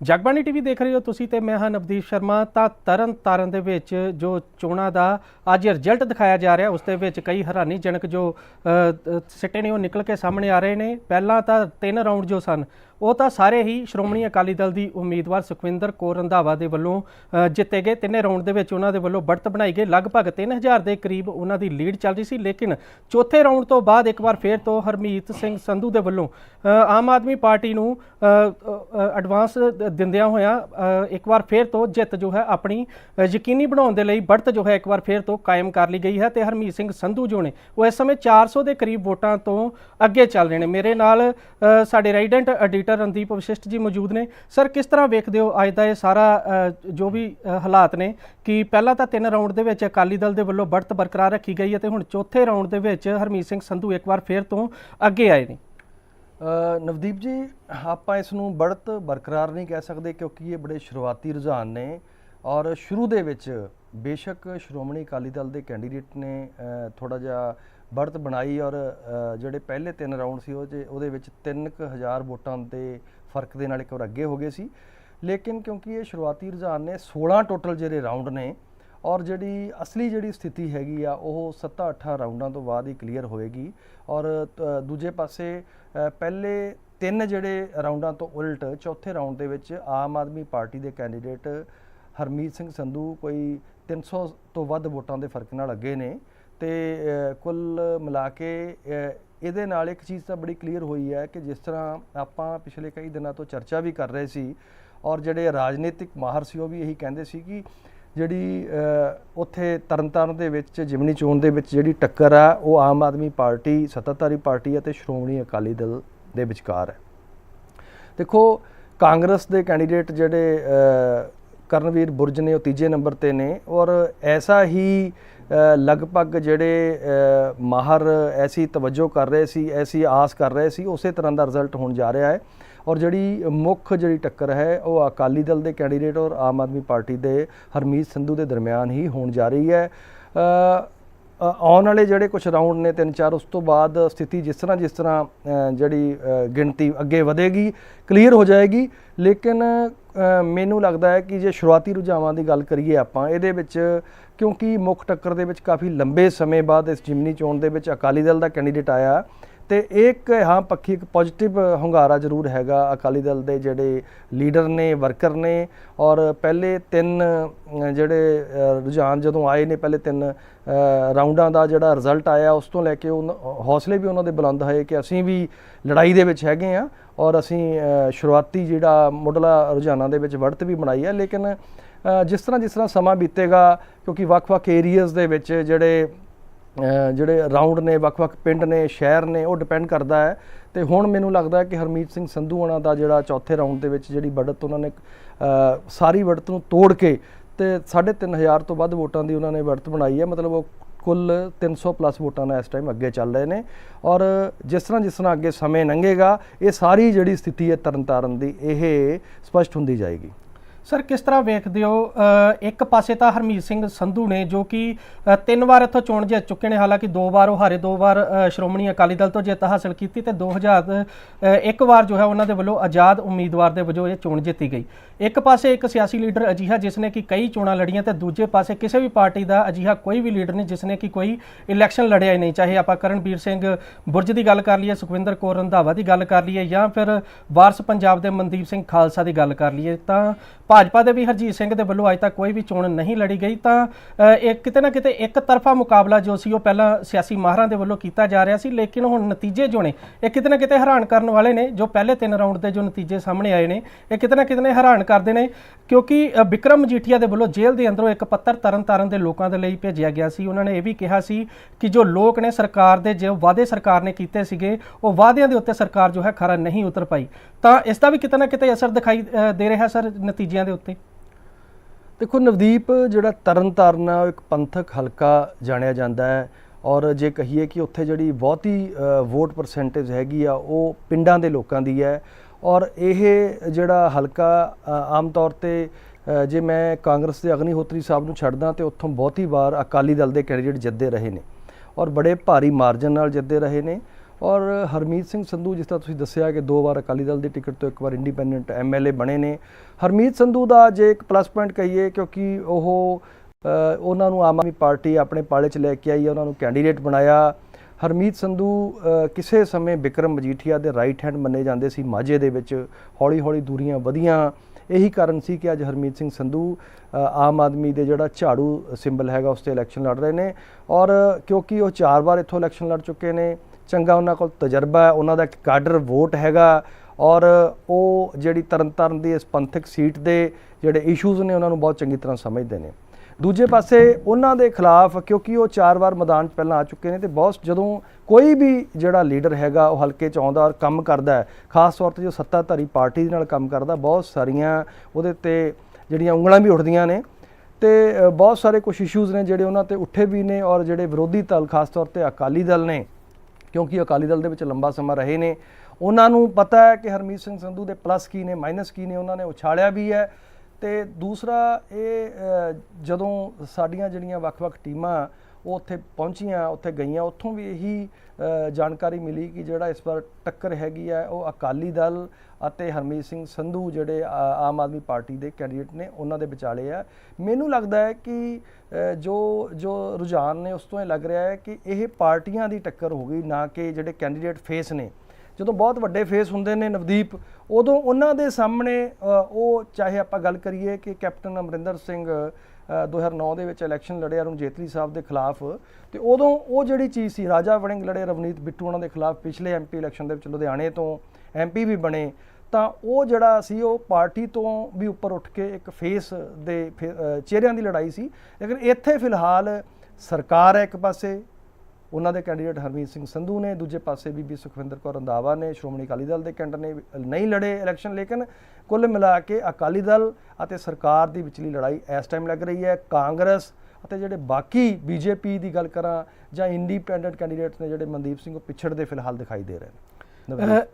Jagbani TV ਦੇਖ ਰਹੇ ਹੋ ਤੁਸੀਂ ਤੇ ਮੈਂ ਹਾਂ ਨਵਦੀਪ ਸ਼ਰਮਾ। ਤਾਂ ਤਰਨ ਤਾਰਨ ਦੇ ਵਿੱਚ ਜੋ ਚੋਣਾਂ ਦਾ ਅੱਜ ਰਿਜ਼ਲਟ ਦਿਖਾਇਆ ਜਾ ਰਿਹਾ, ਉਸ ਦੇ ਵਿੱਚ ਕਈ ਹੈਰਾਨੀਜਨਕ ਜੋ ਸਿੱਟੇ ਨੇ, ਉਹ ਨਿਕਲ ਕੇ ਸਾਹਮਣੇ ਆ ਰਹੇ ਨੇ। ਪਹਿਲਾਂ ਤਾਂ ਤਿੰਨ ਰਾਊਂਡ ਜੋ ਸਨ ਉਹ ਤਾਂ ਸਾਰੇ ਹੀ ਸ਼੍ਰੋਮਣੀ ਅਕਾਲੀ ਦਲ ਦੀ ਉਮੀਦਵਾਰ ਸੁਖਵਿੰਦਰ ਕੌਰ ਰੰਧਾਵਾ ਦੇ ਵੱਲੋਂ ਜਿੱਤੇ ਗਏ। ਤਿੰਨੇ ਰਾਉਂਡ ਦੇ ਵਿੱਚ ਉਹਨਾਂ ਦੇ ਵੱਲੋਂ ਬੜਤ ਬਣਾਈ ਗਈ। ਲਗਭਗ 3000 ਦੇ ਕਰੀਬ ਉਹਨਾਂ ਦੀ ਲੀਡ ਚੱਲ ਰਹੀ ਸੀ, ਲੇਕਿਨ ਚੌਥੇ ਰਾਉਂਡ ਤੋਂ ਬਾਅਦ ਇੱਕ ਵਾਰ ਫੇਰ ਤੋਂ ਹਰਮੀਤ ਸਿੰਘ ਸੰਧੂ ਦੇ ਵੱਲੋਂ ਆਮ ਆਦਮੀ ਪਾਰਟੀ ਨੂੰ ਐਡਵਾਂਸ ਦਿੰਦਿਆਂ ਹੋਇਆਂ ਇੱਕ ਵਾਰ ਫੇਰ ਤੋਂ ਜਿੱਤ ਜੋ ਹੈ ਆਪਣੀ ਯਕੀਨੀ ਬਣਾਉਣ ਦੇ ਲਈ ਬੜਤ ਜੋ ਹੈ ਇੱਕ ਵਾਰ ਫੇਰ ਤੋਂ ਕਾਇਮ ਕਰ ਲਈ ਗਈ ਹੈ ਤੇ ਹਰਮੀਤ ਸਿੰਘ ਸੰਧੂ ਜੋ ਨੇ, ਉਹ ਇਸ ਸਮੇਂ 400 ਦੇ ਕਰੀਬ ਵੋਟਾਂ ਤੋਂ ਅੱਗੇ ਚੱਲ ਰਹੇ ਨੇ। ਮੇਰੇ ਨਾਲ ਸਾਡੇ resident editor director Randeep Vashisht ji ਮੌਜੂਦ ਨੇ। ਸਰ, ਕਿਸ ਤਰ੍ਹਾਂ ਵੇਖਦੇ ਹੋ ਅੱਜ ਦਾ ਇਹ ਸਾਰਾ ਜੋ ਵੀ ਹਾਲਾਤ ਨੇ ਕਿ ਪਹਿਲਾਂ ਤਾਂ ਤਿੰਨ ਰਾਉਂਡ ਦੇ ਵਿੱਚ ਅਕਾਲੀ ਦਲ ਦੇ ਵੱਲੋਂ ਬੜਤ ਬਰਕਰਾਰ ਰੱਖੀ ਗਈ ਹੈ ਤੇ ਹੁਣ ਚੌਥੇ ਰਾਉਂਡ ਦੇ ਵਿੱਚ ਹਰਮੀਤ ਸਿੰਘ ਸੰਧੂ ਇੱਕ ਵਾਰ ਫੇਰ ਤੋਂ ਅੱਗੇ ਆਏ ਨੇ। ਨਵਦੀਪ ਜੀ, ਆਪਾਂ ਇਸ ਨੂੰ ਬੜਤ ਬਰਕਰਾਰ ਨਹੀਂ ਕਹਿ ਸਕਦੇ ਕਿਉਂਕਿ ਇਹ ਬੜੇ ਸ਼ੁਰੂਆਤੀ ਰੁਝਾਨ ਨੇ ਔਰ ਸ਼ੁਰੂ ਦੇ ਵਿੱਚ ਬੇਸ਼ੱਕ ਸ਼੍ਰੋਮਣੀ ਅਕਾਲੀ ਦਲ ਦੇ ਕੈਂਡੀਡੇਟ ਨੇ ਥੋੜਾ ਜਿਹਾ ਬੜਤ ਬਣਾਈ ਔਰ ਜਿਹੜੇ ਪਹਿਲੇ ਤਿੰਨ ਰਾਊਂਡ ਸੀ ਉਹ 'ਚ, ਉਹਦੇ ਵਿੱਚ 3000 ਵੋਟਾਂ ਦੇ ਫ਼ਰਕ ਦੇ ਨਾਲ ਇੱਕ ਵਾਰ ਅੱਗੇ ਹੋ ਗਏ ਸੀ। ਲੇਕਿਨ ਕਿਉਂਕਿ ਇਹ ਸ਼ੁਰੂਆਤੀ ਰੁਝਾਨ ਨੇ 16 ਟੋਟਲ ਜਿਹੜੇ ਰਾਊਂਡ ਨੇ ਔਰ ਜਿਹੜੀ ਅਸਲੀ ਜਿਹੜੀ ਸਥਿਤੀ ਹੈਗੀ ਆ, ਉਹ 7-8 ਰਾਊਂਡਾਂ ਤੋਂ ਬਾਅਦ ਹੀ ਕਲੀਅਰ ਹੋਏਗੀ ਔਰ ਦੂਜੇ ਪਾਸੇ ਪਹਿਲੇ ਤਿੰਨ ਜਿਹੜੇ ਰਾਊਂਡਾਂ ਤੋਂ ਉਲਟ ਚੌਥੇ ਰਾਊਂਡ ਦੇ ਵਿੱਚ ਆਮ ਆਦਮੀ ਪਾਰਟੀ ਦੇ ਕੈਂਡੀਡੇਟ ਹਰਮੀਤ ਸਿੰਘ ਸੰਧੂ ਕੋਈ 300 ਤੋਂ ਵੱਧ ਵੋਟਾਂ ਦੇ ਫ਼ਰਕ ਨਾਲ ਅੱਗੇ ਨੇ। ਤੇ ਕੁੱਲ ਮਿਲਾ ਕੇ ਇਹਦੇ ਨਾਲ ਇੱਕ ਚੀਜ਼ ਤਾਂ ਬੜੀ ਕਲੀਅਰ ਹੋਈ ਹੈ ਕਿ ਜਿਸ ਤਰ੍ਹਾਂ ਆਪਾਂ ਪਿਛਲੇ ਕਈ ਦਿਨਾਂ ਤੋਂ ਚਰਚਾ ਵੀ ਕਰ ਰਹੇ ਸੀ ਔਰ ਜਿਹੜੇ ਰਾਜਨੀਤਿਕ ਮਾਹਰ ਸੀ ਉਹ ਵੀ ਇਹੀ ਕਹਿੰਦੇ ਸੀ ਕਿ ਜਿਹੜੀ ਉੱਥੇ ਤਰਨਤਾਰਨ ਦੇ ਵਿੱਚ, ਜਿਮਨੀ ਚੋਣ ਦੇ ਵਿੱਚ ਜਿਹੜੀ ਟੱਕਰ ਆ, ਉਹ ਆਮ ਆਦਮੀ ਪਾਰਟੀ, ਸੱਤਾਧਾਰੀ ਪਾਰਟੀ ਅਤੇ ਸ਼੍ਰੋਮਣੀ ਅਕਾਲੀ ਦਲ ਦੇ ਵਿਚਕਾਰ ਹੈ। ਦੇਖੋ, ਕਾਂਗਰਸ ਦੇ ਕੈਂਡੀਡੇਟ ਜਿਹੜੇ ਕਰਨਵੀਰ ਬੁਰਜ ਨੇ, ਉਹ ਤੀਜੇ ਨੰਬਰ ਤੇ ਨੇ ਔਰ ਐਸਾ ਹੀ ਲਗਭਗ ਜਿਹੜੇ ਮਾਹਰ ਐਸੀ ਤਵੱਜੋ ਕਰ ਰਹੇ ਸੀ, ਐਸੀ ਆਸ ਕਰ ਰਹੇ ਸੀ, ਉਸੇ ਤਰ੍ਹਾਂ ਦਾ ਰਿਜ਼ਲਟ ਹੋਣ ਜਾ ਰਿਹਾ ਹੈ। ਔਰ ਜਿਹੜੀ ਮੁੱਖ ਜਿਹੜੀ ਟੱਕਰ ਹੈ, ਉਹ ਅਕਾਲੀ ਦਲ ਦੇ ਕੈਂਡੀਡੇਟ ਔਰ ਆਮ ਆਦਮੀ ਪਾਰਟੀ ਦੇ ਹਰਮੀਤ ਸੰਧੂ ਦੇ ਦਰਮਿਆਨ ਹੀ ਹੋਣ ਜਾ ਰਹੀ ਹੈ। ਆਉਣ ਵਾਲੇ ਜਿਹੜੇ ਕੁਝ ਰਾਊਂਡ ਨੇ ਤਿੰਨ ਚਾਰ, ਉਸ ਤੋਂ ਬਾਅਦ ਸਥਿਤੀ ਜਿਸ ਤਰ੍ਹਾਂ ਜਿਸ ਤਰ੍ਹਾਂ ਜਿਹੜੀ ਗਿਣਤੀ ਅੱਗੇ ਵਧੇਗੀ ਕਲੀਅਰ ਹੋ ਜਾਏਗੀ। ਲੇਕਿਨ ਮੈਨੂੰ ਲੱਗਦਾ ਹੈ ਕਿ ਜੇ ਸ਼ੁਰੂਆਤੀ ਰੁਝਾਵਾਂ ਦੀ ਗੱਲ ਕਰੀਏ ਆਪਾਂ, ਇਹਦੇ ਵਿੱਚ ਕਿਉਂਕਿ ਮੁੱਖ ਟੱਕਰ ਦੇ ਵਿੱਚ ਕਾਫੀ ਲੰਬੇ ਸਮੇਂ ਬਾਅਦ ਇਸ ਜਿਮਨੀ ਚੋਣ ਦੇ ਵਿੱਚ ਅਕਾਲੀ ਦਲ ਦਾ ਕੈਂਡੀਡੇਟ ਆਇਆ ਤੇ ਇੱਕ ਹਾਂ ਪੱਖੀ ਇੱਕ ਪੋਜੀਟਿਵ ਹੁੰਗਾਰਾ ਜ਼ਰੂਰ ਹੈਗਾ ਅਕਾਲੀ ਦਲ ਦੇ ਜਿਹੜੇ ਲੀਡਰ ਨੇ ਵਰਕਰ ਨੇ ਔਰ ਪਹਿਲੇ ਤਿੰਨ ਜਿਹੜੇ ਰੁਝਾਨ ਜਦੋਂ ਆਏ ਨੇ ਪਹਿਲੇ ਤਿੰਨ ਅ, ਰਾਊਂਡਾਂ ਦਾ ਜਿਹੜਾ ਰਿਜ਼ਲਟ ਆਇਆ ਉਸ ਤੋਂ ਲੈ ਕੇ ਉਹ ਹੌਸਲੇ ਵੀ ਉਹਨਾਂ ਦੇ ਬੁਲੰਦ ਹੋਏ ਕਿ ਅਸੀਂ ਵੀ ਲੜਾਈ ਦੇ ਵਿੱਚ ਹੈਗੇ ਆ ਔਰ ਅਸੀਂ ਸ਼ੁਰੂਆਤੀ ਜਿਹੜਾ ਮੁੱਢਲਾ ਰੁਝਾਨਾਂ ਦੇ ਵਿੱਚ ਵੜਤ ਵੀ ਬਣਾਈ ਆ ਲੇਕਿਨ ਜਿਸ ਤਰ੍ਹਾਂ ਜਿਸ ਤਰ੍ਹਾਂ ਸਮਾਂ ਬੀਤੇਗਾ, ਕਿਉਂਕਿ ਵੱਖ-ਵੱਖ ਏਰੀਆਜ਼ ਦੇ ਵਿੱਚ ਜਿਹੜੇ ਜਿਹੜੇ ਰਾਉਂਡ ਨੇ, ਵੱਖ-ਵੱਖ ਪਿੰਡ ਨੇ, ਸ਼ਹਿਰ ਨੇ, ਉਹ ਡਿਪੈਂਡ ਕਰਦਾ ਹੈ। ਤੇ ਹੁਣ ਮੈਨੂੰ ਲੱਗਦਾ ਕਿ ਹਰਮੀਤ ਸਿੰਘ ਸੰਧੂ ਹਣਾ ਦਾ ਜਿਹੜਾ ਚੌਥੇ ਰਾਉਂਡ ਦੇ ਵਿੱਚ ਜਿਹੜੀ ਬੜਤ ਉਹਨਾਂ ਨੇ ਸਾਰੀ ਵੜਤ ਨੂੰ ਤੋੜ ਕੇ ਤੇ 3500 ਤੋਂ ਵੱਧ ਵੋਟਾਂ ਦੀ ਉਹਨਾਂ ਨੇ ਵੜਤ ਬਣਾਈ ਹੈ। ਮਤਲਬ ਉਹ ਕੁੱਲ 300 ਪਲੱਸ ਵੋਟਾਂ ਨਾਲ ਇਸ ਟਾਈਮ ਅੱਗੇ ਚੱਲ ਰਹੇ ਨੇ। ਔਰ ਜਿਸ ਤਰ੍ਹਾਂ ਜਿਸ ਤਰ੍ਹਾਂ ਅੱਗੇ ਸਮੇਂ ਲੰਘੇਗਾ, ਇਹ ਸਾਰੀ ਜਿਹੜੀ ਸਥਿਤੀ ਹੈ ਤਰਨਤਾਰਨ ਦੀ, ਇਹ ਸਪਸ਼ਟ ਹੁੰਦੀ ਜਾਏਗੀ। ਸਰ ਕਿਸ ਤਰ੍ਹਾਂ ਵੇਖਦੇ ਹੋ ਇੱਕ ਪਾਸੇ ਤਾਂ ਹਰਮੀਤ ਸਿੰਘ ਸੰਧੂ ਨੇ ਜੋ ਕਿ ਤਿੰਨ ਵਾਰ ਇੱਥੋਂ ਚੋਣ ਜਿੱਤ ਚੁੱਕੇ ਨੇ ਹਾਲਾਂਕਿ ਦੋ ਵਾਰ ਉਹ ਹਾਰੇ ਦੋ ਵਾਰ ਸ਼੍ਰੋਮਣੀ ਅਕਾਲੀ ਦਲ ਤੋਂ ਜਿੱਤ ਹਾਸਲ ਕੀਤੀ ਤੇ 2000 ਅ, ਇੱਕ ਵਾਰ ਜੋ ਹੈ ਉਹਨਾਂ ਦੇ ਵੱਲੋਂ ਆਜ਼ਾਦ ਉਮੀਦਵਾਰ ਦੇ ਵਜੋਂ ਇਹ ਚੋਣ ਜਿੱਤੀ ਗਈ। ਇੱਕ ਪਾਸੇ ਇੱਕ ਸਿਆਸੀ ਲੀਡਰ ਅਜੀਹਾ ਜਿਸ ਨੇ ਕਿ ਕਈ ਚੋਣਾਂ ਲੜੀਆਂ ਤੇ ਦੂਜੇ ਪਾਸੇ ਕਿਸੇ ਵੀ ਪਾਰਟੀ ਦਾ ਅਜੀਹਾ ਕੋਈ ਵੀ ਲੀਡਰ ਨਹੀਂ ਜਿਸ ਨੇ ਕਿ ਕੋਈ ਇਲੈਕਸ਼ਨ ਲੜਿਆ ਹੀ ਨਹੀਂ ਚਾਹੇ ਆਪਾਂ ਕਰਨਵੀਰ ਸਿੰਘ ਬੁਰਜ ਦੀ ਗੱਲ ਕਰ ਲਈਏ ਸੁਖਵਿੰਦਰ ਕੌਰ ਰੰਧਾਵਾ ਦੀ ਗੱਲ ਕਰ ਲਈਏ ਜਾਂ ਫਿਰ ਵਾਰਸ ਪੰਜਾਬ ਦੇ ਮਨਦੀਪ ਸਿੰਘ ਖਾਲਸਾ ਦੀ ਗੱਲ ਕਰ ਲਈਏ ਤਾਂ ਭਾਜਪਾ ਦੇ ਵੀ ਹਰਜੀਤ ਸਿੰਘ ਦੇ ਵੱਲੋਂ ਅੱਜ ਤੱਕ ਕੋਈ ਵੀ ਚੋਣ ਨਹੀਂ ਲੜੀ ਗਈ ਤਾਂ ਇਹ ਕਿਤੇ ਨਾ ਕਿਤੇ ਇੱਕ ਤਰਫਾ ਮੁਕਾਬਲਾ ਜੋ ਸੀ ਉਹ ਪਹਿਲਾਂ ਸਿਆਸੀ ਮਾਹਰਾਂ ਦੇ ਵੱਲੋਂ ਕੀਤਾ ਜਾ ਰਿਹਾ ਸੀ ਲੇਕਿਨ ਹੁਣ ਨਤੀਜੇ ਜੋ ਨੇ ਇਹ ਕਿਤੇ ਨਾ ਕਿਤੇ ਹੈਰਾਨ ਕਰਨ ਵਾਲੇ ਨੇ ਜੋ ਪਹਿਲੇ ਤਿੰਨ ਰਾਊਂਡ ਦੇ ਜੋ ਨਤੀਜੇ ਸਾਹਮਣੇ ਆਏ ਨੇ ਇਹ ਕਿਤੇ ਨਾ ਕਿਤੇ ਹੈਰਾਨ ਕਰਦੇ ਨੇ ਕਿਉਂਕਿ ਅ, ਵਿਕਰਮ ਮਜੀਠੀਆ ਦੇ ਵੱਲੋਂ ਜੇਲ੍ਹ ਦੇ ਅੰਦਰੋਂ ਇੱਕ ਪੱਤਰ ਤਰਨ ਤਾਰਨ ਦੇ ਲੋਕਾਂ ਦੇ ਲਈ ਭੇਜਿਆ ਗਿਆ ਸੀ। ਉਹਨਾਂ ਨੇ ਇਹ ਵੀ ਕਿਹਾ ਸੀ ਕਿ ਜੋ ਲੋਕ ਨੇ ਸਰਕਾਰ ਦੇ ਜੋ ਵਾਅਦੇ ਸਰਕਾਰ ਨੇ ਕੀਤੇ ਸੀਗੇ ਉਹ ਵਾਅਦਿਆਂ ਦੇ ਉੱਤੇ ਸਰਕਾਰ ਜੋ ਹੈ ਖਰਾ ਨਹੀਂ ਉਤਰ ਪਾਈ। ਤਾਂ ਇਸ ਦਾ ਵੀ ਕਿਤੇ ਨਾ ਕਿਤੇ ਅਸਰ ਦਿਖਾਈ ਦੇ ਰਿਹਾ ਸਰ ਨਤੀਜਿਆਂ ਦੇ ਉੱਤੇ। ਦੇਖੋ, ਨਵਦੀਪ ਜਿਹੜਾ ਤਰਨਤਾਰਨ ਆ, ਉਹ ਇੱਕ ਪੰਥਕ ਹਲਕਾ ਜਾਣਿਆ ਜਾਂਦਾ ਹੈ ਔਰ ਜੇ ਕਹੀਏ ਕਿ ਉੱਥੇ ਜਿਹੜੀ ਬਹੁਤੀ ਵੋਟ ਪਰਸੈਂਟੇਜ ਹੈਗੀ ਆ, ਉਹ ਪਿੰਡਾਂ ਦੇ ਲੋਕਾਂ ਦੀ ਹੈ ਔਰ ਇਹ ਜਿਹੜਾ ਹਲਕਾ ਆਮ ਤੌਰ ਤੇ ਜੇ ਮੈਂ ਕਾਂਗਰਸ ਦੇ ਅਗਨੀਹੋਤਰੀ ਸਾਹਿਬ ਨੂੰ ਛੱਡਦਾ ਤੇ ਉੱਥੋਂ ਬਹੁਤੀ ਵਾਰ ਅਕਾਲੀ ਦਲ ਦੇ ਕੈਂਡੀਡੇਟ ਜਿੱਤਦੇ ਰਹੇ ਨੇ ਔਰ ਬੜੇ ਭਾਰੀ ਮਾਰਜਨ ਨਾਲ ਜਿੱਤਦੇ ਰਹੇ ਨੇ ਔਰ ਹਰਮੀਤ ਸਿੰਘ ਸੰਧੂ, ਜਿਸ ਤਰ੍ਹਾਂ ਤੁਸੀਂ ਦੱਸਿਆ ਕਿ ਦੋ ਵਾਰ ਅਕਾਲੀ ਦਲ ਦੀ ਟਿਕਟ ਤੋਂ ਇੱਕ ਵਾਰ ਇੰਡੀਪੈਂਡੈਂਟ ਐਮਐਲਏ ਬਣੇ ਨੇ। ਹਰਮੀਤ ਸੰਧੂ ਦਾ ਜੇ ਇੱਕ ਪਲੱਸ ਪੁਆਇੰਟ ਕਹੀਏ, ਕਿਉਂਕਿ ਉਹ ਉਹਨਾਂ ਨੂੰ ਆਮ ਆਦਮੀ ਪਾਰਟੀ ਆਪਣੇ ਪਾਲੇ 'ਚ ਲੈ ਕੇ ਆਈ ਉਹਨਾਂ ਨੂੰ ਕੈਂਡੀਡੇਟ ਬਣਾਇਆ। ਹਰਮੀਤ ਸੰਧੂ ਕਿਸੇ ਸਮੇਂ ਵਿਕਰਮ ਮਜੀਠੀਆ ਦੇ ਰਾਈਟ ਹੈਂਡ ਮੰਨੇ ਜਾਂਦੇ ਸੀ, ਮਾਝੇ ਦੇ ਵਿੱਚ ਹੌਲੀ-ਹੌਲੀ ਦੂਰੀਆਂ ਵਧੀਆਂ। ਇਹੀ ਕਾਰਨ ਸੀ ਕਿ ਅੱਜ ਹਰਮੀਤ ਸਿੰਘ ਸੰਧੂ ਆਮ ਆਦਮੀ ਦੇ ਜਿਹੜਾ ਝਾੜੂ ਸਿੰਬਲ ਹੈਗਾ, ਉਸ ਤੇ ਇਲੈਕਸ਼ਨ ਲੜ ਰਹੇ ਨੇ। ਔਰ ਕਿਉਂਕਿ ਉਹ ਚਾਰ ਵਾਰ ਇੱਥੋਂ ਇਲੈਕਸ਼ਨ ਲੜ ਚੁੱਕੇ ਨੇ ਚੰਗਾ ਉਹਨਾਂ ਕੋਲ ਤਜਰਬਾ ਹੈ, ਉਹਨਾਂ ਦਾ ਇੱਕ ਕਾਡਰ ਵੋਟ ਹੈਗਾ ਔਰ ਉਹ ਜਿਹੜੀ ਤਰਨਤਾਰਨ ਦੀ ਇਸ ਪੰਥਕ ਸੀਟ ਦੇ ਜਿਹੜੇ ਇਸ਼ੂਜ਼ ਨੇ ਉਹਨਾਂ ਨੂੰ ਬਹੁਤ ਚੰਗੀ ਤਰ੍ਹਾਂ ਸਮਝਦੇ ਨੇ। ਦੂਜੇ ਪਾਸੇ ਉਹਨਾਂ ਦੇ ਖਿਲਾਫ ਕਿਉਂਕਿ ਉਹ ਚਾਰ ਵਾਰ ਮੈਦਾਨ 'ਚ ਪਹਿਲਾਂ ਆ ਚੁੱਕੇ ਨੇ ਤੇ ਬਹੁਤ ਜਦੋਂ ਕੋਈ ਵੀ ਜਿਹੜਾ ਲੀਡਰ ਹੈਗਾ ਉਹ ਹਲਕੇ 'ਚ ਆਉਂਦਾ ਔਰ ਕੰਮ ਕਰਦਾ ਹੈ, ਖਾਸ ਤੌਰ ਤੇ ਜੋ ਸੱਤਾਧਾਰੀ ਪਾਰਟੀ ਦੇ ਨਾਲ ਕੰਮ ਕਰਦਾ, ਬਹੁਤ ਸਾਰੀਆਂ ਉਹਦੇ ਤੇ ਜਿਹੜੀਆਂ ਉਂਗਲਾਂ ਵੀ ਉੱਠਦੀਆਂ ਨੇ ਤੇ ਬਹੁਤ ਸਾਰੇ ਕੁਝ ਇਸ਼ੂਜ਼ ਨੇ ਜਿਹੜੇ ਉਹਨਾਂ ਤੇ ਉੱਠੇ ਵੀ ਨੇ ਔਰ ਜਿਹੜੇ ਵਿਰੋਧੀ ਧਲ ਖਾਸ ਤੌਰ ਤੇ ਅਕਾਲੀ ਦਲ ਨੇ ਕਿਉਂਕਿ ਅਕਾਲੀ ਦਲ ਦੇ ਵਿੱਚ ਲੰਬਾ ਸਮਾਂ ਰਹੇ ਨੇ। ਉਹਨਾਂ ਨੂੰ ਪਤਾ ਹੈ ਕਿ ਹਰਮੀਤ ਸਿੰਘ ਸੰਧੂ ਦੇ ਪਲੱਸ ਕੀ ਨੇ ਮਾਈਨਸ ਕੀ ਨੇ, ਉਹਨਾਂ ਨੇ ਉਛਾਲਿਆ ਵੀ ਹੈ। ਤੇ ਦੂਸਰਾ ਇਹ ਜਦੋਂ ਸਾਡੀਆਂ ਜਿਹੜੀਆਂ ਵੱਖ-ਵੱਖ ਟੀਮਾਂ ਉਹ ਉੱਥੇ ਪਹੁੰਚੀਆਂ, ਉੱਥੇ ਗਈਆਂ, ਉੱਥੋਂ ਵੀ ਇਹੀ ਜਾਣਕਾਰੀ ਮਿਲੀ ਕਿ ਜਿਹੜਾ ਇਸ ਵਾਰ ਟੱਕਰ ਹੈਗੀ ਹੈ, ਉਹ ਅਕਾਲੀ ਦਲ ਅਤੇ ਹਰਮੀਤ ਸਿੰਘ ਸੰਧੂ ਜਿਹੜੇ ਆਮ ਆਦਮੀ ਪਾਰਟੀ ਦੇ ਕੈਂਡੀਡੇਟ ਨੇ, ਉਹਨਾਂ ਦੇ ਵਿਚਾਲੇ ਆ। ਮੈਨੂੰ ਲੱਗਦਾ ਹੈ ਕਿ ਜੋ ਜੋ ਰੁਝਾਨ ਨੇ, ਉਸ ਤੋਂ ਇਹ ਲੱਗ ਰਿਹਾ ਹੈ ਕਿ ਇਹ ਪਾਰਟੀਆਂ ਦੀ ਟੱਕਰ ਹੋ ਗਈ, ਨਾ ਕਿ ਜਿਹੜੇ ਕੈਂਡੀਡੇਟ ਫੇਸ ਨੇ। ਜਦੋਂ ਬਹੁਤ ਵੱਡੇ ਫੇਸ ਹੁੰਦੇ ਨੇ ਨਵਦੀਪ, ਉਦੋਂ ਉਹਨਾਂ ਦੇ ਸਾਹਮਣੇ ਉਹ ਚਾਹੇ ਆਪਾਂ ਗੱਲ ਕਰੀਏ ਕਿ ਕੈਪਟਨ ਅਮਰਿੰਦਰ ਸਿੰਘ 2009 ਦੇ ਵਿੱਚ ਇਲੈਕਸ਼ਨ ਲੜਿਆ ਅਰੁਣ ਜੇਤਲੀ ਸਾਹਿਬ ਦੇ ਖਿਲਾਫ ਤੇ ਉਦੋਂ ਉਹ ਜਿਹੜੀ ਚੀਜ਼ ਸੀ, ਰਾਜਾ ਵੜਿੰਗ ਲੜੇ ਰਵਨੀਤ ਬਿੱਟੂ ਉਹਨਾਂ ਦੇ ਖਿਲਾਫ ਪਿਛਲੇ ਐਮਪੀ ਇਲੈਕਸ਼ਨ ਦੇ ਵਿੱਚ ਲੁਧਿਆਣੇ ਤੋਂ ਐਮਪੀ ਵੀ ਬਣੇ, ਤਾਂ ਉਹ ਜਿਹੜਾ ਸੀ ਉਹ ਪਾਰਟੀ ਤੋਂ ਵੀ ਉੱਪਰ ਉੱਠ ਕੇ ਇੱਕ ਫੇਸ ਦੇ ਫੇ- ਚਿਹਰਿਆਂ ਦੀ ਲੜਾਈ ਸੀ। ਲੇਕਿਨ ਇੱਥੇ ਫਿਲਹਾਲ ਸਰਕਾਰ ਹੈ ਇੱਕ ਪਾਸੇ ਉਹਨਾਂ ਦੇ ਕੈਂਡੀਡੇਟ ਹਰਮੀਤ ਸਿੰਘ ਸੰਧੂ ਨੇ, ਦੂਜੇ ਪਾਸੇ ਬੀਬੀ ਸੁਖਵਿੰਦਰ ਕੌਰ ਰੰਧਾਵਾ ਨੇ, ਸ਼੍ਰੋਮਣੀ ਅਕਾਲੀ ਦਲ ਦੇ ਕੈਂਡੀਡੇਟ ਨੇ ਨਹੀਂ ਲੜੇ ਇਲੈਕਸ਼ਨ, ਲੇਕਿਨ ਕੁੱਲ ਮਿਲਾ ਕੇ ਅਕਾਲੀ ਦਲ ਅਤੇ ਸਰਕਾਰ ਦੀ ਵਿਚਲੀ ਲੜਾਈ ਇਸ ਟਾਈਮ ਲੱਗ ਰਹੀ ਹੈ। ਕਾਂਗਰਸ ਅਤੇ ਜਿਹੜੇ ਬਾਕੀ ਬੀਜੇਪੀ ਦੀ ਗੱਲ ਕਰਾਂ ਜਾਂ ਇੰਡੀਪੈਂਡੈਂਟ ਕੈਂਡੀਡੇਟਸ ਨੇ ਜਿਹੜੇ ਮਨਦੀਪ ਸਿੰਘ ਉਹ ਪਿਛੜਦੇ ਫਿਲਹਾਲ ਦਿਖਾਈ ਦੇ ਰਹੇ ਨੇ।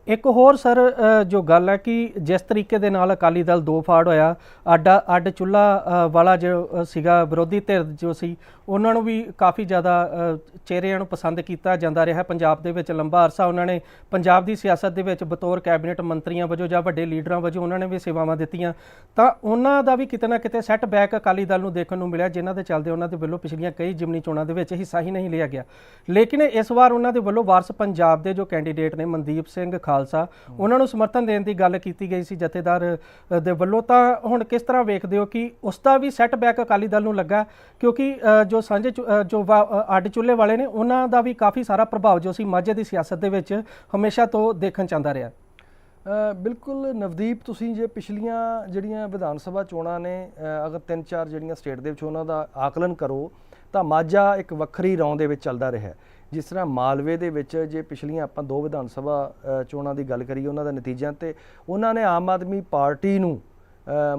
ਇੱਕ ਹੋਰ ਸਰ ਜੋ ਗੱਲ ਹੈ ਕਿ ਜਿਸ ਤਰੀਕੇ ਦੇ ਨਾਲ ਅਕਾਲੀ ਦਲ ਦੋ ਫਾੜ ਹੋਇਆ ਅੱਡ ਅੱਡ ਚੁੱਲਾ ਵਾਲਾ ਜੋ ਸੀਗਾ ਵਿਰੋਧੀ ਧਿਰ ਜੋ ਸੀ, ਉਹਨਾਂ ਨੂੰ ਵੀ ਕਾਫੀ ਜ਼ਿਆਦਾ ਚਿਹਰਿਆਂ ਨੂੰ ਪਸੰਦ ਕੀਤਾ ਜਾਂਦਾ ਰਿਹਾ। ਪੰਜਾਬ ਦੇ ਵਿੱਚ ਲੰਬਾ ਅਰਸਾ ਉਹਨਾਂ ਨੇ, ਪੰਜਾਬ ਦੀ ਸਿਆਸਤ ਦੇ ਵਿੱਚ ਬਤੌਰ ਕੈਬਨਿਟ ਮੰਤਰੀਆਂ ਵਜੋਂ ਜਾਂ ਵੱਡੇ ਲੀਡਰਾਂ ਵਜੋਂ ਉਹਨਾਂ ਨੇ ਵੀ ਸੇਵਾਵਾਂ ਦਿੱਤੀਆਂ। ਤਾਂ ਉਹਨਾਂ ਦਾ ਵੀ ਕਿਤੇ ਨਾ ਕਿਤੇ ਸੈੱਟਬੈਕ ਅਕਾਲੀ ਦਲ ਨੂੰ ਦੇਖਣ ਨੂੰ ਮਿਲਿਆ, ਜਿਨ੍ਹਾਂ ਦੇ ਚੱਲਦੇ ਉਹਨਾਂ ਦੇ ਵੱਲੋਂ ਪਿਛਲੀਆਂ ਕਈ ਜਿਮਨੀ ਚੋਣਾਂ ਦੇ ਵਿੱਚ ਹਿੱਸਾ ਹੀ ਨਹੀਂ ਲਿਆ ਗਿਆ। ਲੇਕਿਨ ਇਸ ਵਾਰ ਉਹਨਾਂ ਦੇ ਵੱਲੋਂ ਵਾਰਸ ਪੰਜਾਬ ਦੇ ਜੋ ਕੈਂਡੀਡੇਟ ਨੇ, ਮਨਦੀਪ ਸਿੰਘ ਖਾਲਸਾ, ਉਹਨਾਂ ਨੂੰ ਸਮਰਥਨ ਦੇਣ ਦੀ ਗੱਲ ਕੀਤੀ ਗਈ ਸੀ ਜਥੇਦਾਰ ਦੇ ਵੱਲੋਂ। ਤਾਂ ਹੁਣ ਕਿਸ ਤਰ੍ਹਾਂ ਵੇਖਦੇ ਹੋ ਕਿ ਉਸ ਦਾ ਵੀ ਸੈਟਬੈਕ ਅਕਾਲੀ ਦਲ ਨੂੰ ਲੱਗਾ? ਕਿਉਂਕਿ ਜੋ ਸਾਂਝੇ ਚੁ- ਜੋ ਅੱਡ ਚੁੱਲੇ ਵਾਲੇ ਨੇ, ਉਹਨਾਂ ਦਾ ਵੀ ਕਾਫੀ ਸਾਰਾ ਪ੍ਰਭਾਵ ਜੋ ਸੀ ਮਾਝੇ ਦੀ ਸਿਆਸਤ ਦੇ ਵਿੱਚ ਹਮੇਸ਼ਾ ਤੋਂ ਦੇਖਣ ਚਾਹੁੰਦਾ ਰਿਹਾ। ਬਿਲਕੁਲ ਨਵਦੀਪ, ਤੁਸੀਂ ਜੇ ਪਿਛਲੀਆਂ ਜਿਹੜੀਆਂ ਵਿਧਾਨ ਸਭਾ ਚੋਣਾਂ ਨੇ ਅਗਰ ਤਿੰਨ ਚਾਰ ਜਿਹੜੀਆਂ ਸਟੇਟ ਦੇ ਵਿੱਚ ਉਹਨਾਂ ਦਾ ਆਕਲਨ ਕਰੋ, ਤਾਂ ਮਾਝਾ ਇੱਕ ਵੱਖਰੀ ਰੌਂ ਦੇ ਵਿੱਚ ਚੱਲਦਾ ਰਿਹਾ। ਜਿਸ ਤਰ੍ਹਾਂ ਮਾਲਵੇ ਦੇ ਵਿੱਚ ਜੇ ਪਿਛਲੀਆਂ ਆਪਾਂ ਦੋ ਵਿਧਾਨ ਸਭਾ ਚੋਣਾਂ ਦੀ ਗੱਲ ਕਰੀਏ, ਉਹਨਾਂ ਦਾ ਨਤੀਜਿਆਂ ਤੇ ਉਹਨਾਂ ਨੇ ਆਮ ਆਦਮੀ ਪਾਰਟੀ ਨੂੰ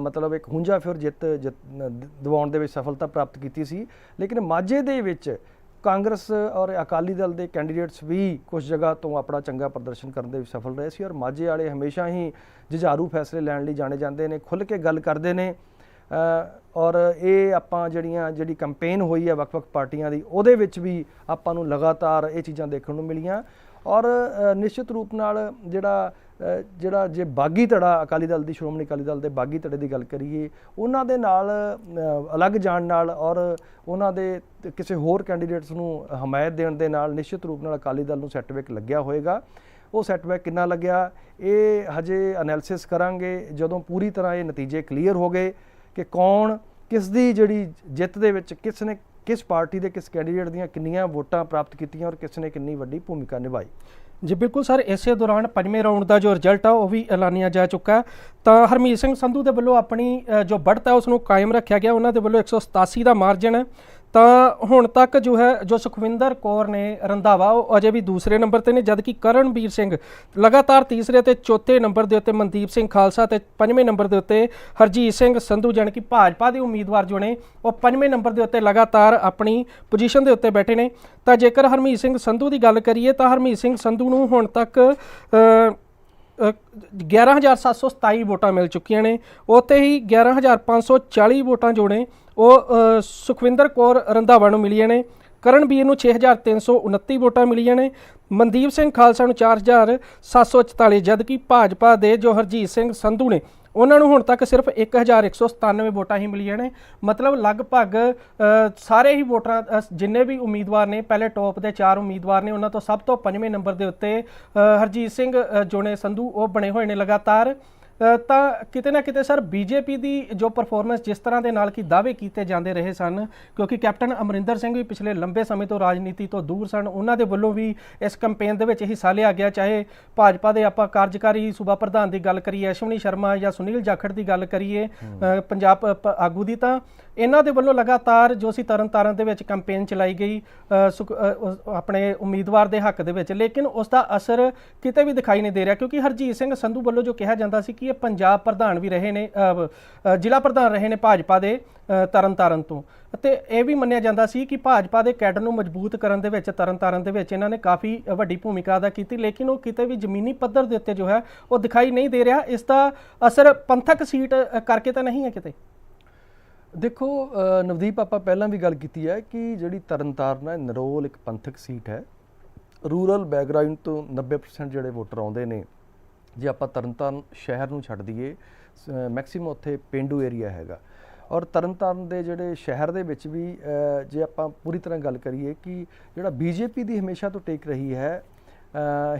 ਮਤਲਬ ਇੱਕ ਹੁੰਜਾ ਫਿਰ ਜਿੱਤ, ਜਿੱਤ- ਦਿਵਾਉਣ ਦੇ ਵਿੱਚ ਸਫਲਤਾ ਪ੍ਰਾਪਤ ਕੀਤੀ ਸੀ। ਲੇਕਿਨ ਮਾਝੇ ਦੇ ਵਿੱਚ ਕਾਂਗਰਸ ਔਰ ਅਕਾਲੀ ਦਲ ਦੇ ਕੈਂਡੀਡੇਟਸ ਵੀ ਕੁਝ ਜਗ੍ਹਾ ਤੋਂ ਆਪਣਾ ਚੰਗਾ ਪ੍ਰਦਰਸ਼ਨ ਕਰਨ ਦੇ ਵਿੱਚ ਸਫਲ ਰਹੇ ਸੀ ਔਰ ਮਾਝੇ ਵਾਲੇ ਹਮੇਸ਼ਾ ਹੀ ਜੁਝਾਰੂ ਫੈਸਲੇ ਲੈਣ ਲਈ ਜਾਣੇ ਜਾਂਦੇ ਨੇ, ਖੁੱਲ੍ਹ ਕੇ ਗੱਲ ਕਰਦੇ ਨੇ। ਔਰ ਇਹ ਆਪਾਂ ਜਿਹੜੀਆਂ, ਜਿਹੜੀ ਕੈਂਪੇਨ ਹੋਈ ਹੈ ਵੱਖ-ਵੱਖ ਪਾਰਟੀਆਂ ਦੀ, ਉਹਦੇ ਵਿੱਚ ਵੀ ਆਪਾਂ ਨੂੰ ਲਗਾਤਾਰ ਇਹ ਚੀਜ਼ਾਂ ਦੇਖਣ ਨੂੰ ਮਿਲੀਆਂ। ਔਰ ਨਿਸ਼ਚਿਤ ਰੂਪ ਨਾਲ ਜਿਹੜਾ ਜਿਹੜਾ ਜੇ ਬਾਗੀ ਧੜਾ ਅਕਾਲੀ ਦਲ ਦੀ, ਸ਼੍ਰੋਮਣੀ ਅਕਾਲੀ ਦਲ ਦੇ ਬਾਗੀ ਧੜੇ ਦੀ ਗੱਲ ਕਰੀਏ, ਉਹਨਾਂ ਦੇ ਨਾਲ ਅਲੱਗ ਜਾਣ ਨਾਲ ਔਰ ਉਹਨਾਂ ਦੇ ਕਿਸੇ ਹੋਰ ਕੈਂਡੀਡੇਟਸ ਨੂੰ ਹਮਾਇਤ ਦੇਣ ਦੇ ਨਾਲ ਨਿਸ਼ਚਿਤ ਰੂਪ ਨਾਲ ਅਕਾਲੀ ਦਲ ਨੂੰ ਸੈਟਬੈਕ ਲੱਗਿਆ ਹੋਏਗਾ। ਉਹ ਸੈਟਬੈਕ ਕਿੰਨਾ ਲੱਗਿਆ? ਇਹ ਹਜੇ ਐਨਾਲਿਸਿਸ ਕਰਾਂਗੇ। ਜਦੋਂ ਪੂਰੀ ਤਰ੍ਹਾਂ ਇਹ ਨਤੀਜੇ ਕਲੀਅਰ ਹੋ ਗਏ ਕਿ ਕੌਣ ਕਿਸ ਦੀ ਜਿਹੜੀ ਜਿੱਤ ਦੇ ਵਿੱਚ ਕਿਸ ਨੇ ਕਿਸ ਪਾਰਟੀ ਦੇ ਕਿਸ ਕੈਂਡੀਡੇਟ ਦੀਆਂ ਕਿੰਨੀਆਂ ਵੋਟਾਂ ਪ੍ਰਾਪਤ ਕੀਤੀਆਂ ਔਰ ਕਿਸ ਨੇ ਕਿੰਨੀ ਵੱਡੀ ਭੂਮਿਕਾ ਨਿਭਾਈ। ਜੀ, ਬਿਲਕੁਲ ਸਰ, ਇਸੇ ਦੌਰਾਨ ਪੰਜਵੇਂ ਰਾਉਂਡ ਦਾ ਜੋ ਰਿਜ਼ਲਟ ਆ, ਉਹ ਵੀ ਐਲਾਨਿਆ ਜਾ ਚੁੱਕਾ ਤਾਂ ਹਰਮੀਤ ਸਿੰਘ ਸੰਧੂ ਦੇ ਵੱਲੋਂ ਆਪਣੀ ਜੋ ਬੜਤ ਹੈ ਉਸ ਨੂੰ ਕਾਇਮ ਰੱਖਿਆ ਗਿਆ। ਉਹਨਾਂ ਦੇ ਵੱਲੋਂ 187 ਦਾ ਮਾਰਜਨ ਹੈ। ਤਾਂ ਹੁਣ ਤੱਕ ਜੋ ਹੈ ਜੋ ਸੁਖਵਿੰਦਰ ਕੌਰ ਨੇ ਰੰਧਾਵਾ ਉਹ ਅਜੇ ਵੀ ਦੂਸਰੇ ਨੰਬਰ ਤੇ ਨੇ ਜਦਕਿ ਕਰਨਵੀਰ ਸਿੰਘ ਲਗਾਤਾਰ ਤੀਸਰੇ ਤੇ ਚੌਥੇ ਨੰਬਰ ਦੇ ਉੱਤੇ ਮਨਦੀਪ ਸਿੰਘ ਖਾਲਸਾ ਤੇ ਪੰਜਵੇਂ ਨੰਬਰ ਦੇ ਉੱਤੇ ਹਰਜੀਤ ਸਿੰਘ ਸੰਧੂ ਜਾਣੀ ਕਿ ਭਾਜਪਾ ਦੇ ਉਮੀਦਵਾਰ ਜੋ ਨੇ ਉਹ ਪੰਜਵੇਂ ਨੰਬਰ ਦੇ ਉੱਤੇ ਲਗਾਤਾਰ ਆਪਣੀ ਪੋਜੀਸ਼ਨ ਦੇ ਉੱਤੇ ਬੈਠੇ ਨੇ। ਤਾਂ ਜੇਕਰ ਹਰਮੀਤ ਸਿੰਘ ਸੰਧੂ ਦੀ ਗੱਲ ਕਰੀਏ ਤਾਂ ਹਰਮੀਤ ਸਿੰਘ ਸੰਧੂ ਨੂੰ ਹੁਣ ਤੱਕ ਅ, ਅ, 11727 ਵੋਟਾਂ ਮਿਲ ਚੁੱਕੀਆਂ ਨੇ। ਉੱਥੇ ਹੀ 11540 ਵੋਟਾਂ ਜੋ ਨੇ ਉਹ ਸੁਖਵਿੰਦਰ ਕੌਰ ਰੰਧਾਵਾ ਨੂੰ ਮਿਲੀਆਂ ਨੇ। ਕਰਨਬੀਰ ਨੂੰ 6329 ਵੋਟਾਂ ਮਿਲੀਆਂ ਨੇ। ਮਨਦੀਪ ਸਿੰਘ ਖਾਲਸਾ ਨੂੰ 4744 ਜਦਕਿ ਭਾਜਪਾ ਦੇ ਜੋ ਹਰਜੀਤ ਸਿੰਘ ਸੰਧੂ ਨੇ ਉਹਨਾਂ ਨੂੰ ਹੁਣ ਤੱਕ ਸਿਰਫ 1197 ਵੋਟਾਂ ਹੀ ਮਿਲੀਆਂ ਨੇ। ਮਤਲਬ ਲਗਭਗ ਸਾਰੇ ਹੀ ਵੋਟਰਾਂ ਜਿੰਨੇ ਵੀ ਉਮੀਦਵਾਰ ਨੇ ਪਹਿਲੇ ਟੌਪ ਦੇ ਚਾਰ ਉਮੀਦਵਾਰ ਨੇ ਉਹਨਾਂ ਤੋਂ ਸਭ ਤੋਂ ਪੰਜਵੇਂ ਨੰਬਰ ਦੇ ਉੱਤੇ ਹਰਜੀਤ ਸਿੰਘ ਅ, ਜੋਨੇ ਸੰਧੂ ਉਹ ਬਣੇ ਹੋਏ ਨੇ ਲਗਾਤਾਰ। ਤਾਂ ਕਿਤੇ ਨਾ ਕਿਤੇ ਸਰ ਬੀਜੇਪੀ ਦੀ ਜੋ ਪਰਫਾਰਮੈਂਸ ਜਿਸ ਤਰ੍ਹਾਂ ਦੇ ਨਾਲ ਕੀ ਦਾਅਵੇ ਕੀਤੇ ਜਾਂਦੇ ਰਹੇ ਸਨ ਕਿਉਂਕਿ ਕੈਪਟਨ ਅਮਰਿੰਦਰ ਸਿੰਘ ਵੀ ਪਿਛਲੇ ਲੰਬੇ ਸਮੇਂ ਤੋਂ ਰਾਜਨੀਤੀ ਤੋਂ ਦੂਰ ਸਨ ਉਹਨਾਂ ਦੇ ਵੱਲੋਂ ਵੀ ਇਸ ਕੈਂਪੇਨ ਦੇ ਵਿੱਚ ਹਿੱਸਾ ਲਿਆ ਗਿਆ ਚਾਹੇ ਭਾਜਪਾ ਦੇ ਆਪਾਂ ਕਾਰਜਕਾਰੀ ਸੂਬਾ ਪ੍ਰਧਾਨ ਦੀ ਗੱਲ ਕਰੀਏ ਅਸ਼ਵਨੀ ਸ਼ਰਮਾ ਜਾਂ ਸੁਨੀਲ ਜਾਖੜ ਦੀ ਗੱਲ ਕਰੀਏ ਪੰਜਾਬ ਆਗੂ ਦੀ ਤਾਂ ਇਹਨਾਂ ਦੇ ਵੱਲੋਂ ਲਗਾਤਾਰ ਜੋ ਸੀ ਤਰਨਤਾਰਨ ਦੇ ਵਿੱਚ ਕੈਂਪੇਨ ਚਲਾਈ ਗਈ ਆਪਣੇ ਉਮੀਦਵਾਰ ਦੇ ਹੱਕ ਦੇ ਵਿੱਚ ਲੇਕਿਨ ਉਸ ਦਾ ਅਸਰ ਕਿਤੇ ਵੀ ਦਿਖਾਈ ਨਹੀਂ ਦੇ ਰਿਹਾ ਕਿਉਂਕਿ ਹਰਜੀਤ ਸਿੰਘ ਸੰਧੂ ਵੱਲੋਂ ਜੋ ਕਿਹਾ ਜਾਂਦਾ ਸੀ ਕਿ ਇਹ ਪੰਜਾਬ ਪ੍ਰਧਾਨ ਵੀ ਰਹੇ ਨੇ ਜ਼ਿਲ੍ਹਾ ਪ੍ਰਧਾਨ ਰਹੇ ਨੇ ਭਾਜਪਾ ਦੇ ਤਰਨਤਾਰਨ ਤੋਂ। ਅਤੇ ਇਹ ਵੀ ਮੰਨਿਆ ਜਾਂਦਾ ਸੀ ਕਿ ਭਾਜਪਾ ਦੇ ਕੈਡਰ ਨੂੰ ਮਜ਼ਬੂਤ ਕਰਨ ਦੇ ਵਿੱਚ, ਤਰਨਤਾਰਨ ਦੇ ਵਿੱਚ ਇਹਨਾਂ ਨੇ ਕਾਫੀ ਵੱਡੀ ਭੂਮਿਕਾ ਅਦਾ ਕੀਤੀ, ਲੇਕਿਨ ਉਹ ਕਿਤੇ ਵੀ ਜ਼ਮੀਨੀ ਪੱਧਰ ਦੇ ਉੱਤੇ ਜੋ ਹੈ, ਉਹ ਦਿਖਾਈ ਨਹੀਂ ਦੇ ਰਿਹਾ। ਇਸ ਦਾ ਅਸਰ ਪੰਥਕ ਸੀਟ ਕਰਕੇ ਤਾਂ ਨਹੀਂ ਹੈ ਕਿਤੇ? ਦੇਖੋ ਨਵਦੀਪ, ਆਪਾਂ ਪਹਿਲਾਂ ਵੀ ਗੱਲ ਕੀਤੀ ਹੈ ਕਿ ਜਿਹੜੀ ਤਰਨਤਾਰਨ ਹੈ, ਨਰੋਲ ਇੱਕ ਪੰਥਕ ਸੀਟ ਹੈ। ਰੂਰਲ ਬੈਕਗ੍ਰਾਉਂਡ ਤੋਂ 90% ਜਿਹੜੇ ਵੋਟਰ ਆਉਂਦੇ ਨੇ ਜੇ ਆਪਾਂ ਤਰਨਤਾਰਨ ਸ਼ਹਿਰ ਨੂੰ ਛੱਡ ਦਈਏ ਮੈਕਸਿਮਮ ਉੱਥੇ ਪਿੰਡੂ ਏਰੀਆ ਹੈਗਾ। ਔਰ ਤਰਨਤਾਰਨ ਦੇ ਜਿਹੜੇ ਸ਼ਹਿਰ ਦੇ ਵਿੱਚ ਵੀ ਜੇ ਆਪਾਂ ਪੂਰੀ ਤਰ੍ਹਾਂ ਗੱਲ ਕਰੀਏ ਕਿ ਜਿਹੜਾ ਬੀਜੇਪੀ ਦੀ ਹਮੇਸ਼ਾ ਤੋਂ ਟੇਕ ਰਹੀ ਹੈ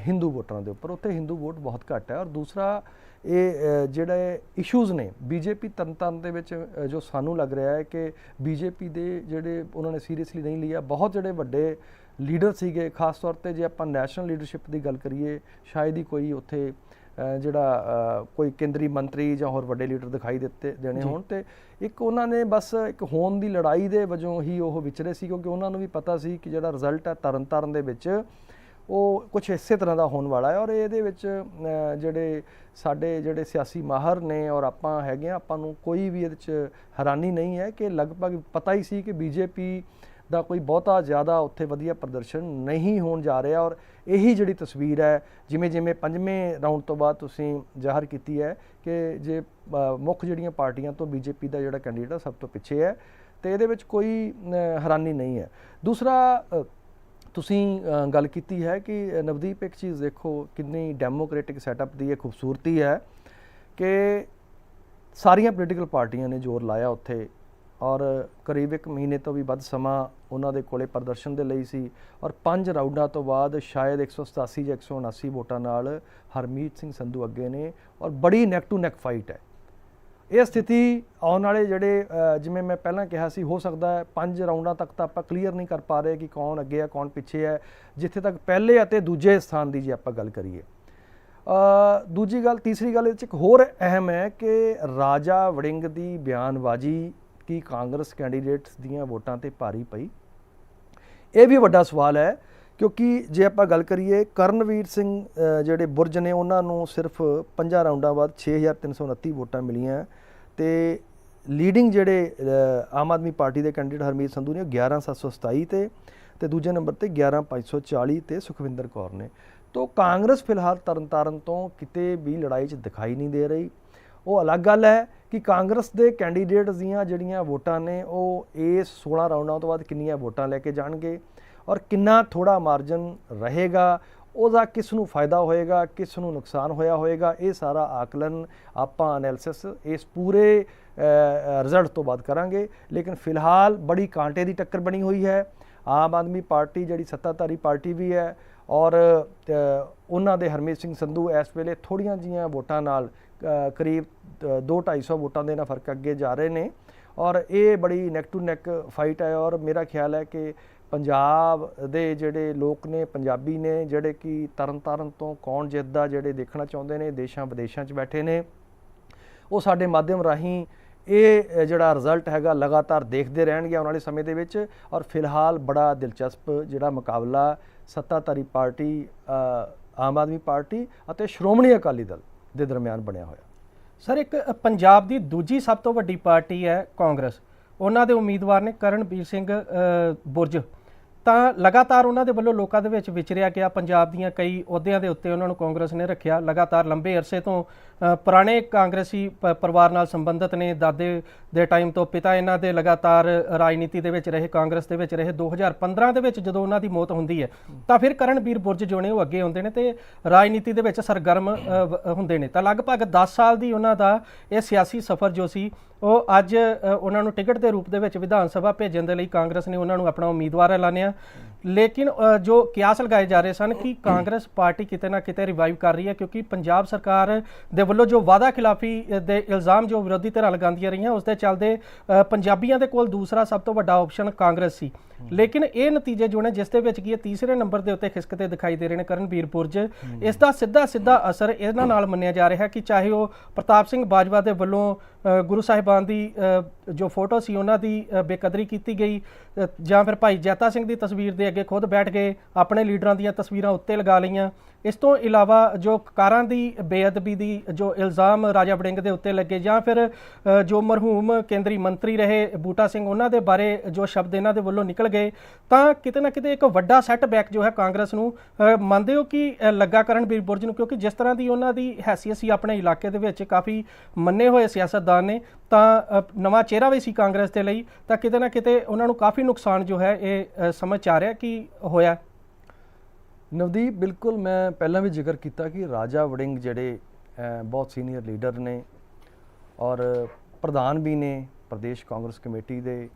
ਹਿੰਦੂ ਵੋਟਰਾਂ ਦੇ ਉੱਪਰ, ਉੱਥੇ ਹਿੰਦੂ ਵੋਟ ਬਹੁਤ ਘੱਟ ਹੈ। ਔਰ ਦੂਸਰਾ, ਇਹ ਜਿਹੜੇ ਇਸ਼ੂਜ਼ ਨੇ ਬੀਜੇਪੀ ਤਰਨਤਾਰਨ ਦੇ ਵਿੱਚ ਜੋ ਸਾਨੂੰ ਲੱਗ ਰਿਹਾ ਹੈ ਕਿ ਬੀਜੇਪੀ ਦੇ ਜਿਹੜੇ ਉਹਨਾਂ ਨੇ ਸੀਰੀਅਸਲੀ ਨਹੀਂ ਲਿਆ, ਬਹੁਤ ਜਿਹੜੇ ਵੱਡੇ ਲੀਡਰ ਸੀਗੇ, ਖਾਸ ਤੌਰ ਤੇ ਜੇ ਆਪਾਂ ਨੈਸ਼ਨਲ ਲੀਡਰਸ਼ਿਪ ਦੀ ਗੱਲ ਕਰੀਏ, ਸ਼ਾਇਦ ਹੀ ਕੋਈ ਉੱਥੇ ਜਿਹੜਾ ਕੋਈ ਕੇਂਦਰੀ ਮੰਤਰੀ ਜਾਂ ਹੋਰ ਵੱਡੇ ਲੀਡਰ ਦਿਖਾਈ ਦਿੱਤੇ ਦੇਣੇ ਹੋਣ ਤੇ ਇੱਕ ਉਹਨਾਂ ਨੇ ਬਸ ਇੱਕ ਹੋਣ ਦੀ ਲੜਾਈ ਦੇ ਵਜੋਂ ਹੀ ਉਹ ਵਿਚਰੇ ਸੀ ਕਿਉਂਕਿ ਉਹਨਾਂ ਨੂੰ ਵੀ ਪਤਾ ਸੀ ਕਿ ਜਿਹੜਾ ਰਿਜ਼ਲਟ ਹੈ ਤਰਨਤਾਰਨ ਦੇ ਵਿੱਚ ਉਹ ਕੁਝ ਇਸੇ ਤਰ੍ਹਾਂ ਦਾ ਹੋਣ ਵਾਲਾ ਹੈ। ਔਰ ਇਹਦੇ ਵਿੱਚ ਜਿਹੜੇ ਸਾਡੇ ਜਿਹੜੇ ਸਿਆਸੀ ਮਾਹਰ ਨੇ ਔਰ ਆਪਾਂ ਹੈਗੇ ਆ ਆਪਾਂ ਨੂੰ ਕੋਈ ਵੀ ਇਹਦੇ ਚ ਹੈਰਾਨੀ ਨਹੀਂ ਹੈ ਕਿ ਲਗਭਗ ਪਤਾ ਹੀ ਸੀ ਕਿ ਬੀਜੇਪੀ ਦਾ ਕੋਈ ਬਹੁਤਾ ਜ਼ਿਆਦਾ ਉੱਥੇ ਵਧੀਆ ਪ੍ਰਦਰਸ਼ਨ ਨਹੀਂ ਹੋਣ ਜਾ ਰਿਹਾ ਔਰ ਇਹੀ ਜਿਹੜੀ ਤਸਵੀਰ ਹੈ, ਜਿਵੇਂ ਜਿਵੇਂ ਪੰਜਵੇਂ ਰਾਊਂਡ ਤੋਂ ਬਾਅਦ ਤੁਸੀਂ ਜ਼ਾਹਰ ਕੀਤੀ ਹੈ ਕਿ ਜੇ ਮੁੱਖ ਜਿਹੜੀਆਂ ਪਾਰਟੀਆਂ ਤੋਂ ਬੀਜੇਪੀ ਦਾ ਜਿਹੜਾ ਕੈਂਡੀਡੇਟ ਆ, ਸਭ ਤੋਂ ਪਿੱਛੇ ਹੈ ਤੇ ਇਹਦੇ ਵਿੱਚ ਕੋਈ ਹੈਰਾਨੀ ਨਹੀਂ ਹੈ। ਦੂਸਰਾ ਤੁਸੀਂ ਗੱਲ ਕੀਤੀ ਹੈ ਕਿ ਨਵਦੀਪ ਇੱਕ ਚੀਜ਼ ਦੇਖੋ ਕਿੰਨੀ ਡੈਮੋਕ੍ਰੈਟਿਕ ਸੈਟਅਪ ਦੀ ਇਹ ਖੂਬਸੂਰਤੀ ਹੈ ਕਿ ਸਾਰੀਆਂ ਪੋਲੀਟੀਕਲ ਪਾਰਟੀਆਂ ਨੇ ਜ਼ੋਰ ਲਾਇਆ ਉੱਥੇ ਔਰ ਕਰੀਬ ਇੱਕ ਮਹੀਨੇ ਤੋਂ ਵੀ ਵੱਧ ਸਮਾਂ ਉਹਨਾਂ ਦੇ ਕੋਲੇ ਪ੍ਰਦਰਸ਼ਨ ਦੇ ਲਈ ਸੀ। ਔਰ ਪੰਜ ਰਾਊਂਡਾਂ ਤੋਂ ਬਾਅਦ ਸ਼ਾਇਦ 187 ਜਾਂ 179 ਵੋਟਾਂ ਨਾਲ ਹਰਮੀਤ ਸਿੰਘ ਸੰਧੂ ਅੱਗੇ ਨੇ ਔਰ ਬੜੀ ਨੈਕ ਟੂ ਨੈਕ ਫਾਈਟ ਹੈ। ਇਹ ਸਥਿਤੀ ਆਉਣ ਵਾਲੇ ਜਿਹੜੇ ਜਿਵੇਂ ਮੈਂ ਪਹਿਲਾਂ ਕਿਹਾ ਸੀ, ਹੋ ਸਕਦਾ ਹੈ ਪੰਜ ਰਾਊਂਡਾਂ ਤੱਕ ਤਾਂ ਆਪਾਂ ਕਲੀਅਰ ਨਹੀਂ ਕਰ ਪਾ ਰਹੇ ਕਿ ਕੌਣ ਅੱਗੇ ਹੈ ਕੌਣ ਪਿੱਛੇ ਹੈ ਜਿੱਥੇ ਤੱਕ ਪਹਿਲੇ ਅਤੇ ਦੂਜੇ ਸਥਾਨ ਦੀ ਜੇ ਆਪਾਂ ਗੱਲ ਕਰੀਏ। ਦੂਜੀ ਗੱਲ, ਤੀਸਰੀ ਗੱਲ ਇਹ 'ਚ ਇੱਕ ਹੋਰ ਅਹਿਮ ਹੈ ਕਿ ਰਾਜਾ ਵੜਿੰਗ ਦੀ ਬਿਆਨਬਾਜ਼ੀ ਕੀ ਕਾਂਗਰਸ ਕੈਂਡੀਡੇਟਸ ਦੀਆਂ ਵੋਟਾਂ ਤੇ ਭਾਰੀ ਪਈ। ਇਹ ਵੀ ਵੱਡਾ ਸਵਾਲ ਹੈ, ਕਿਉਂਕਿ ਜੇ ਆਪਾਂ ਗੱਲ ਕਰੀਏ, ਕਰਨਵੀਰ ਸਿੰਘ ਜਿਹੜੇ ਬੁਰਜ ਨੇ, ਉਹਨਾਂ ਨੂੰ ਸਿਰਫ 5 ਰਾਊਂਡਾਂ ਬਾਅਦ 6329 ਵੋਟਾਂ ਮਿਲੀਆਂ ਤੇ ਲੀਡਿੰਗ ਜਿਹੜੇ ਆਮ ਆਦਮੀ ਪਾਰਟੀ ਦੇ ਕੈਂਡੀਡੇਟ ਹਰਮੀਤ ਸੰਧੂ ਨੇ, ਉਹ 11727 ਤੇ ਤੇ ਦੂਜੇ ਨੰਬਰ ਤੇ 11540 ਤੇ ਸੁਖਵਿੰਦਰ ਕੌਰ ਨੇ। ਤੋਂ ਕਾਂਗਰਸ ਫਿਲਹਾਲ ਤਰਨਤਾਰਨ ਤੋਂ ਕਿਤੇ ਵੀ ਲੜਾਈ 'ਚ ਦਿਖਾਈ ਨਹੀਂ ਦੇ ਰਹੀ। ਉਹ ਅਲੱਗ ਗੱਲ ਹੈ ਕਿ ਕਾਂਗਰਸ ਦੇ ਕੈਂਡੀਡੇਟਸ ਦੀਆਂ ਜਿਹੜੀਆਂ ਵੋਟਾਂ ਨੇ, ਉਹ ਇਸ 16 ਰਾਊਂਡਾਂ ਤੋਂ ਬਾਅਦ ਕਿੰਨੀਆਂ ਵੋਟਾਂ ਲੈ ਕੇ ਜਾਣਗੇ ਔਰ ਕਿੰਨਾ ਥੋੜਾ ਮਾਰਜਨ ਰਹੇਗਾ, ਉਹਦਾ ਕਿਸ ਨੂੰ ਫਾਇਦਾ ਹੋਏਗਾ, ਕਿਸ ਨੂੰ ਨੁਕਸਾਨ ਹੋਇਆ ਹੋਏਗਾ, ਇਹ ਸਾਰਾ ਆਕਲਨ ਆਪਾਂ ਐਨਾਲਿਸਿਸ ਇਸ ਪੂਰੇ ਰਿਜ਼ਲਟ ਤੋਂ ਬਾਅਦ ਕਰਾਂਗੇ। ਲੇਕਿਨ ਫਿਲਹਾਲ ਬੜੀ ਕਾਂਟੇ ਦੀ ਟੱਕਰ ਬਣੀ ਹੋਈ ਹੈ। ਆਮ ਆਦਮੀ ਪਾਰਟੀ ਜਿਹੜੀ ਸੱਤਾਧਾਰੀ ਪਾਰਟੀ ਵੀ ਹੈ ਔਰ ਉਹਨਾਂ ਦੇ ਹਰਮੀਤ ਸਿੰਘ ਸੰਧੂ ਇਸ ਵੇਲੇ ਥੋੜੀਆਂ ਜੀਆਂ ਵੋਟਾਂ ਨਾਲ ਕਰੀਬ 2-250 ਵੋਟਾਂ ਦੇ ਨਾਲ ਫ਼ਰਕ ਅੱਗੇ ਜਾ ਰਹੇ ਨੇ। ਔਰ ਇਹ ਬੜੀ ਨੈਕ ਟੂ ਨੈਕ ਫਾਈਟ ਹੈ ਔਰ ਮੇਰਾ ਖਿਆਲ ਹੈ ਕਿ ਪੰਜਾਬ ਦੇ ਜਿਹੜੇ ਲੋਕ ਨੇ, ਪੰਜਾਬੀ ਨੇ, ਜਿਹੜੇ ਕਿ ਤਰਨਤਾਰਨ ਤੋਂ ਕੌਣ ਜਿੱਤਦਾ ਜਿਹੜੇ ਦੇਖਣਾ ਚਾਹੁੰਦੇ ਨੇ, ਦੇਸ਼ਾਂ ਵਿਦੇਸ਼ਾਂ 'ਚ ਬੈਠੇ ਨੇ, ਉਹ ਸਾਡੇ ਮਾਧਿਅਮ ਰਾਹੀਂ ਇਹ ਜਿਹੜਾ ਰਿਜ਼ਲਟ ਹੈਗਾ ਲਗਾਤਾਰ ਦੇਖਦੇ ਰਹਿਣਗੇ ਆਉਣ ਵਾਲੇ ਸਮੇਂ ਦੇ ਵਿੱਚ। ਔਰ ਫਿਲਹਾਲ ਬੜਾ ਦਿਲਚਸਪ ਜਿਹੜਾ ਮੁਕਾਬਲਾ ਸੱਤਾਧਾਰੀ ਪਾਰਟੀ ਆਮ ਆਦਮੀ ਪਾਰਟੀ ਅਤੇ ਸ਼੍ਰੋਮਣੀ ਅਕਾਲੀ ਦਲ ਦੇ ਦਰਮਿਆਨ ਬਣਿਆ ਹੋਇਆ। ਸਰ, ਇੱਕ ਪੰਜਾਬ ਦੀ ਦੂਜੀ ਸਭ ਤੋਂ ਵੱਡੀ ਪਾਰਟੀ ਹੈ ਕਾਂਗਰਸ। ਉਹਨਾਂ ਦੇ ਉਮੀਦਵਾਰ ਨੇ ਕਰਨਵੀਰ ਸਿੰਘ ਬੁਰਜ। ਤਾਂ ਲਗਾਤਾਰ ਉਹਨਾਂ ਦੇ ਵੱਲੋਂ ਲੋਕਾਂ ਦੇ ਵਿੱਚ ਵਿਚਰਿਆ ਗਿਆ ਪੰਜਾਬ ਦੀਆਂ ਕਈ ਅਹੁਦਿਆਂ ਦੇ ਉੱਤੇ ਉਹਨਾਂ ਨੂੰ ਕਾਂਗਰਸ ਨੇ ਰੱਖਿਆ। ਲਗਾਤਾਰ ਲੰਬੇ ਅਰਸੇ ਤੋਂ ਪੁਰਾਣੇ ਕਾਂਗਰਸੀ ਪ- ਪਰਿਵਾਰ ਨਾਲ ਸੰਬੰਧਿਤ ਨੇ। ਦਾਦੇ ਦੇ ਟਾਈਮ ਤੋਂ ਪਿਤਾ ਇਹਨਾਂ ਦੇ ਲਗਾਤਾਰ ਰਾਜਨੀਤੀ ਦੇ ਵਿੱਚ ਰਹੇ, ਕਾਂਗਰਸ ਦੇ ਵਿੱਚ ਰਹੇ। 2015 ਦੇ ਵਿੱਚ ਜਦੋਂ ਉਹਨਾਂ ਦੀ ਮੌਤ ਹੁੰਦੀ ਹੈ, ਤਾਂ ਫਿਰ ਕਰਨਵੀਰ ਬੁਰਜ ਜੋ ਨੇ ਉਹ ਅੱਗੇ ਆਉਂਦੇ ਨੇ ਤੇ ਰਾਜਨੀਤੀ ਦੇ ਵਿੱਚ ਸਰਗਰਮ ਹੁੰਦੇ ਨੇ। ਤਾਂ ਲਗਭਗ 10 ਸਾਲ ਦੀ ਉਹਨਾਂ ਦਾ ਇਹ ਸਿਆਸੀ ਸਫ਼ਰ ਜੋ ਸੀ, ਉਹ ਅੱਜ ਉਹਨਾਂ ਨੂੰ ਟਿਕਟ ਦੇ ਰੂਪ ਦੇ ਵਿੱਚ ਵਿਧਾਨ ਸਭਾ ਭੇਜਣ ਦੇ ਲਈ ਕਾਂਗਰਸ ਨੇ ਉਹਨਾਂ ਨੂੰ ਆਪਣਾ ਉਮੀਦਵਾਰ ਐਲਾਨਿਆ। ਲੇਕਿਨ ਜੋ ਕਿਆਸ ਲਗਾਏ ਜਾ ਰਹੇ ਸਨ ਕਿ ਕਾਂਗਰਸ ਪਾਰਟੀ ਕਿਤੇ ਨਾ ਕਿਤੇ ਰਿਵਾਈਵ ਕਰ ਰਹੀ ਹੈ ਕਿਉਂਕਿ ਪੰਜਾਬ ਸਰਕਾਰ ਦੇ ਵੱਲੋਂ ਜੋ ਵਾਅਦਾ ਖਿਲਾਫੀ ਦੇ ਇਲਜ਼ਾਮ ਜੋ ਵਿਰੋਧੀ ਧਿਰਾਂ ਲਗਾਉਂਦੀਆਂ ਰਹੀਆਂ ਉਸ ਦੇ ਚੱਲਦੇ ਪੰਜਾਬੀਆਂ ਦੇ ਕੋਲ ਦੂਸਰਾ ਸਭ ਤੋਂ ਵੱਡਾ ਆਪਸ਼ਨ ਕਾਂਗਰਸ ਸੀ। ਲੇਕਿਨ ਇਹ ਨਤੀਜੇ ਜੋ ਨੇ ਜਿਸ ਦੇ ਵਿੱਚ ਕੀ ਹੈ ਤੀਸਰੇ ਨੰਬਰ ਦੇ ਉੱਤੇ ਖਿਸਕਦੇ ਦਿਖਾਈ ਦੇ ਰਹੇ ਨੇ ਕਰਨਵੀਰ ਪੁਰਜ ਇਸ ਦਾ ਸਿੱਧਾ ਸਿੱਧਾ ਅਸਰ ਇਹਨਾਂ ਨਾਲ ਮੰਨਿਆ ਜਾ ਰਿਹਾ ਹੈ ਕਿ ਚਾਹੇ ਉਹ ਪ੍ਰਤਾਪ ਸਿੰਘ ਬਾਜਵਾ ਦੇ ਵੱਲੋਂ ਗੁਰੂ ਸਾਹਿਬਾਨ ਦੀ ਜੋ ਫੋਟੋ ਸੀ ਉਹਨਾਂ ਦੀ ਬੇਕਦਰੀ ਕੀਤੀ ਗਈ। ਜਾਂ ਫਿਰ ਭਾਈ ਜੈਤਾ ਸਿੰਘ ਦੀ ਤਸਵੀਰ ਦੇ ਅੱਗੇ ਖੁਦ ਬੈਠ ਗਏ ਆਪਣੇ ਲੀਡਰਾਂ ਦੀਆਂ ਤਸਵੀਰਾਂ ਉੱਤੇ ਲਗਾ ਲਈਆਂ। ਇਸ ਤੋਂ ਇਲਾਵਾ ਜੋ ਕਾਰਾਂ ਦੀ ਬੇਅਦਬੀ ਦੀ ਜੋ ਇਲਜ਼ਾਮ ਰਾਜਾ ਵੜਿੰਗ ਦੇ ਉੱਤੇ ਲੱਗੇ ਜਾਂ ਫਿਰ ਜੋ ਮਰਹੂਮ ਕੇਂਦਰੀ ਮੰਤਰੀ ਰਹੇ ਬੂਟਾ ਸਿੰਘ ਉਹਨਾਂ ਦੇ ਬਾਰੇ ਜੋ ਸ਼ਬਦ ਇਹਨਾਂ ਦੇ ਵੱਲੋਂ ਨਿਕਲ ਗਏ ਤਾਂ ਕਿਤੇ ਨਾ ਕਿਤੇ ਇੱਕ ਵੱਡਾ ਸੈਟਬੈਕ ਜੋ ਹੈ ਕਾਂਗਰਸ ਨੂੰ ਮੰਨਦੇ ਹੋ ਕਿ ਅ, ਲੱਗਾ ਕਰਨਵੀਰ ਬੁਰਜ ਨੂੰ? ਕਿਉਂਕਿ ਜਿਸ ਤਰ੍ਹਾਂ ਦੀ ਉਹਨਾਂ ਦੀ ਹੈਸੀਅਤ ਸੀ ਆਪਣੇ ਇਲਾਕੇ ਦੇ ਵਿੱਚ ਕਾਫੀ ਮੰਨੇ ਹੋਏ ਸਿਆਸਤਦਾਨ ਨੇ ਤਾਂ ਨਵਾਂ ਚਿਹਰਾ ਵੀ ਸੀ ਕਾਂਗਰਸ ਦੇ ਲਈ ਤਾਂ ਕਿਤੇ ਨਾ ਕਿਤੇ ਉਹਨਾਂ ਨੂੰ ਕਾਫੀ ਨੁਕਸਾਨ ਜੋ ਹੈ ਇਹ ਸਮਝ 'ਚ ਆ ਰਿਹਾ ਕਿ ਹੋਇਆ। ਨਵਦੀਪ, ਬਿਲਕੁਲ ਮੈਂ ਪਹਿਲਾਂ ਵੀ ਜ਼ਿਕਰ ਕੀਤਾ ਕਿ ਰਾਜਾ ਵੜਿੰਗ ਜਿਹੜੇ ਬਹੁਤ ਸੀਨੀਅਰ ਲੀਡਰ ਨੇ ਔਰ ਪ੍ਰਧਾਨ ਵੀ ਨੇ, ਪ੍ਰਦੇਸ਼ ਕਾਂਗਰਸ ਕਮੇਟੀ ਦੇ,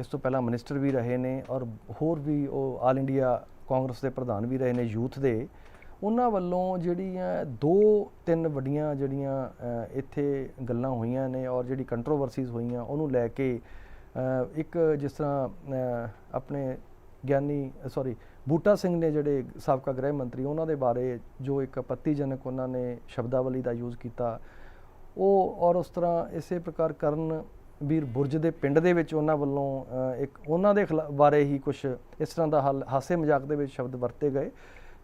ਇਸ ਤੋਂ ਪਹਿਲਾਂ ਮਿਨਿਸਟਰ ਵੀ ਰਹੇ ਨੇ ਔਰ ਹੋਰ ਵੀ ਉਹ ਆਲ ਇੰਡੀਆ ਕਾਂਗਰਸ ਦੇ ਪ੍ਰਧਾਨ ਵੀ ਰਹੇ ਨੇ ਯੂਥ ਦੇ, ਉਹਨਾਂ ਵੱਲੋਂ ਜਿਹੜੀਆਂ ਦੋ ਤਿੰਨ ਵੱਡੀਆਂ ਜਿਹੜੀਆਂ ਇੱਥੇ ਗੱਲਾਂ ਹੋਈਆਂ ਨੇ ਔਰ ਜਿਹੜੀ ਕੰਟਰੋਵਰਸੀਜ਼ ਹੋਈਆਂ, ਉਹਨੂੰ ਲੈ ਕੇ ਇੱਕ ਜਿਸ ਤਰ੍ਹਾਂ ਆਪਣੇ ਗਿਆਨੀ ਸੌਰੀ ਬੂਟਾ ਸਿੰਘ ਨੇ ਜਿਹੜੇ ਸਾਬਕਾ ਗ੍ਰਹਿ ਮੰਤਰੀ, ਉਹਨਾਂ ਦੇ ਬਾਰੇ ਜੋ ਇੱਕ ਆਪੱਤੀਜਨਕ ਉਹਨਾਂ ਨੇ ਸ਼ਬਦਾਵਲੀ ਦਾ ਯੂਜ਼ ਕੀਤਾ, ਉਹ ਔਰ ਉਸ ਤਰ੍ਹਾਂ ਇਸੇ ਪ੍ਰਕਾਰ ਕਰਨ ਵੀਰ ਬੁਰਜ ਦੇ ਪਿੰਡ ਦੇ ਵਿੱਚ ਉਹਨਾਂ ਵੱਲੋਂ ਇੱਕ ਉਹਨਾਂ ਦੇ ਖਿਲਾ- ਬਾਰੇ ਹੀ ਕੁਝ ਇਸ ਤਰ੍ਹਾਂ ਦਾ ਹਲ- ਹਾਸੇ ਮਜ਼ਾਕ ਦੇ ਵਿੱਚ ਸ਼ਬਦ ਵਰਤੇ ਗਏ।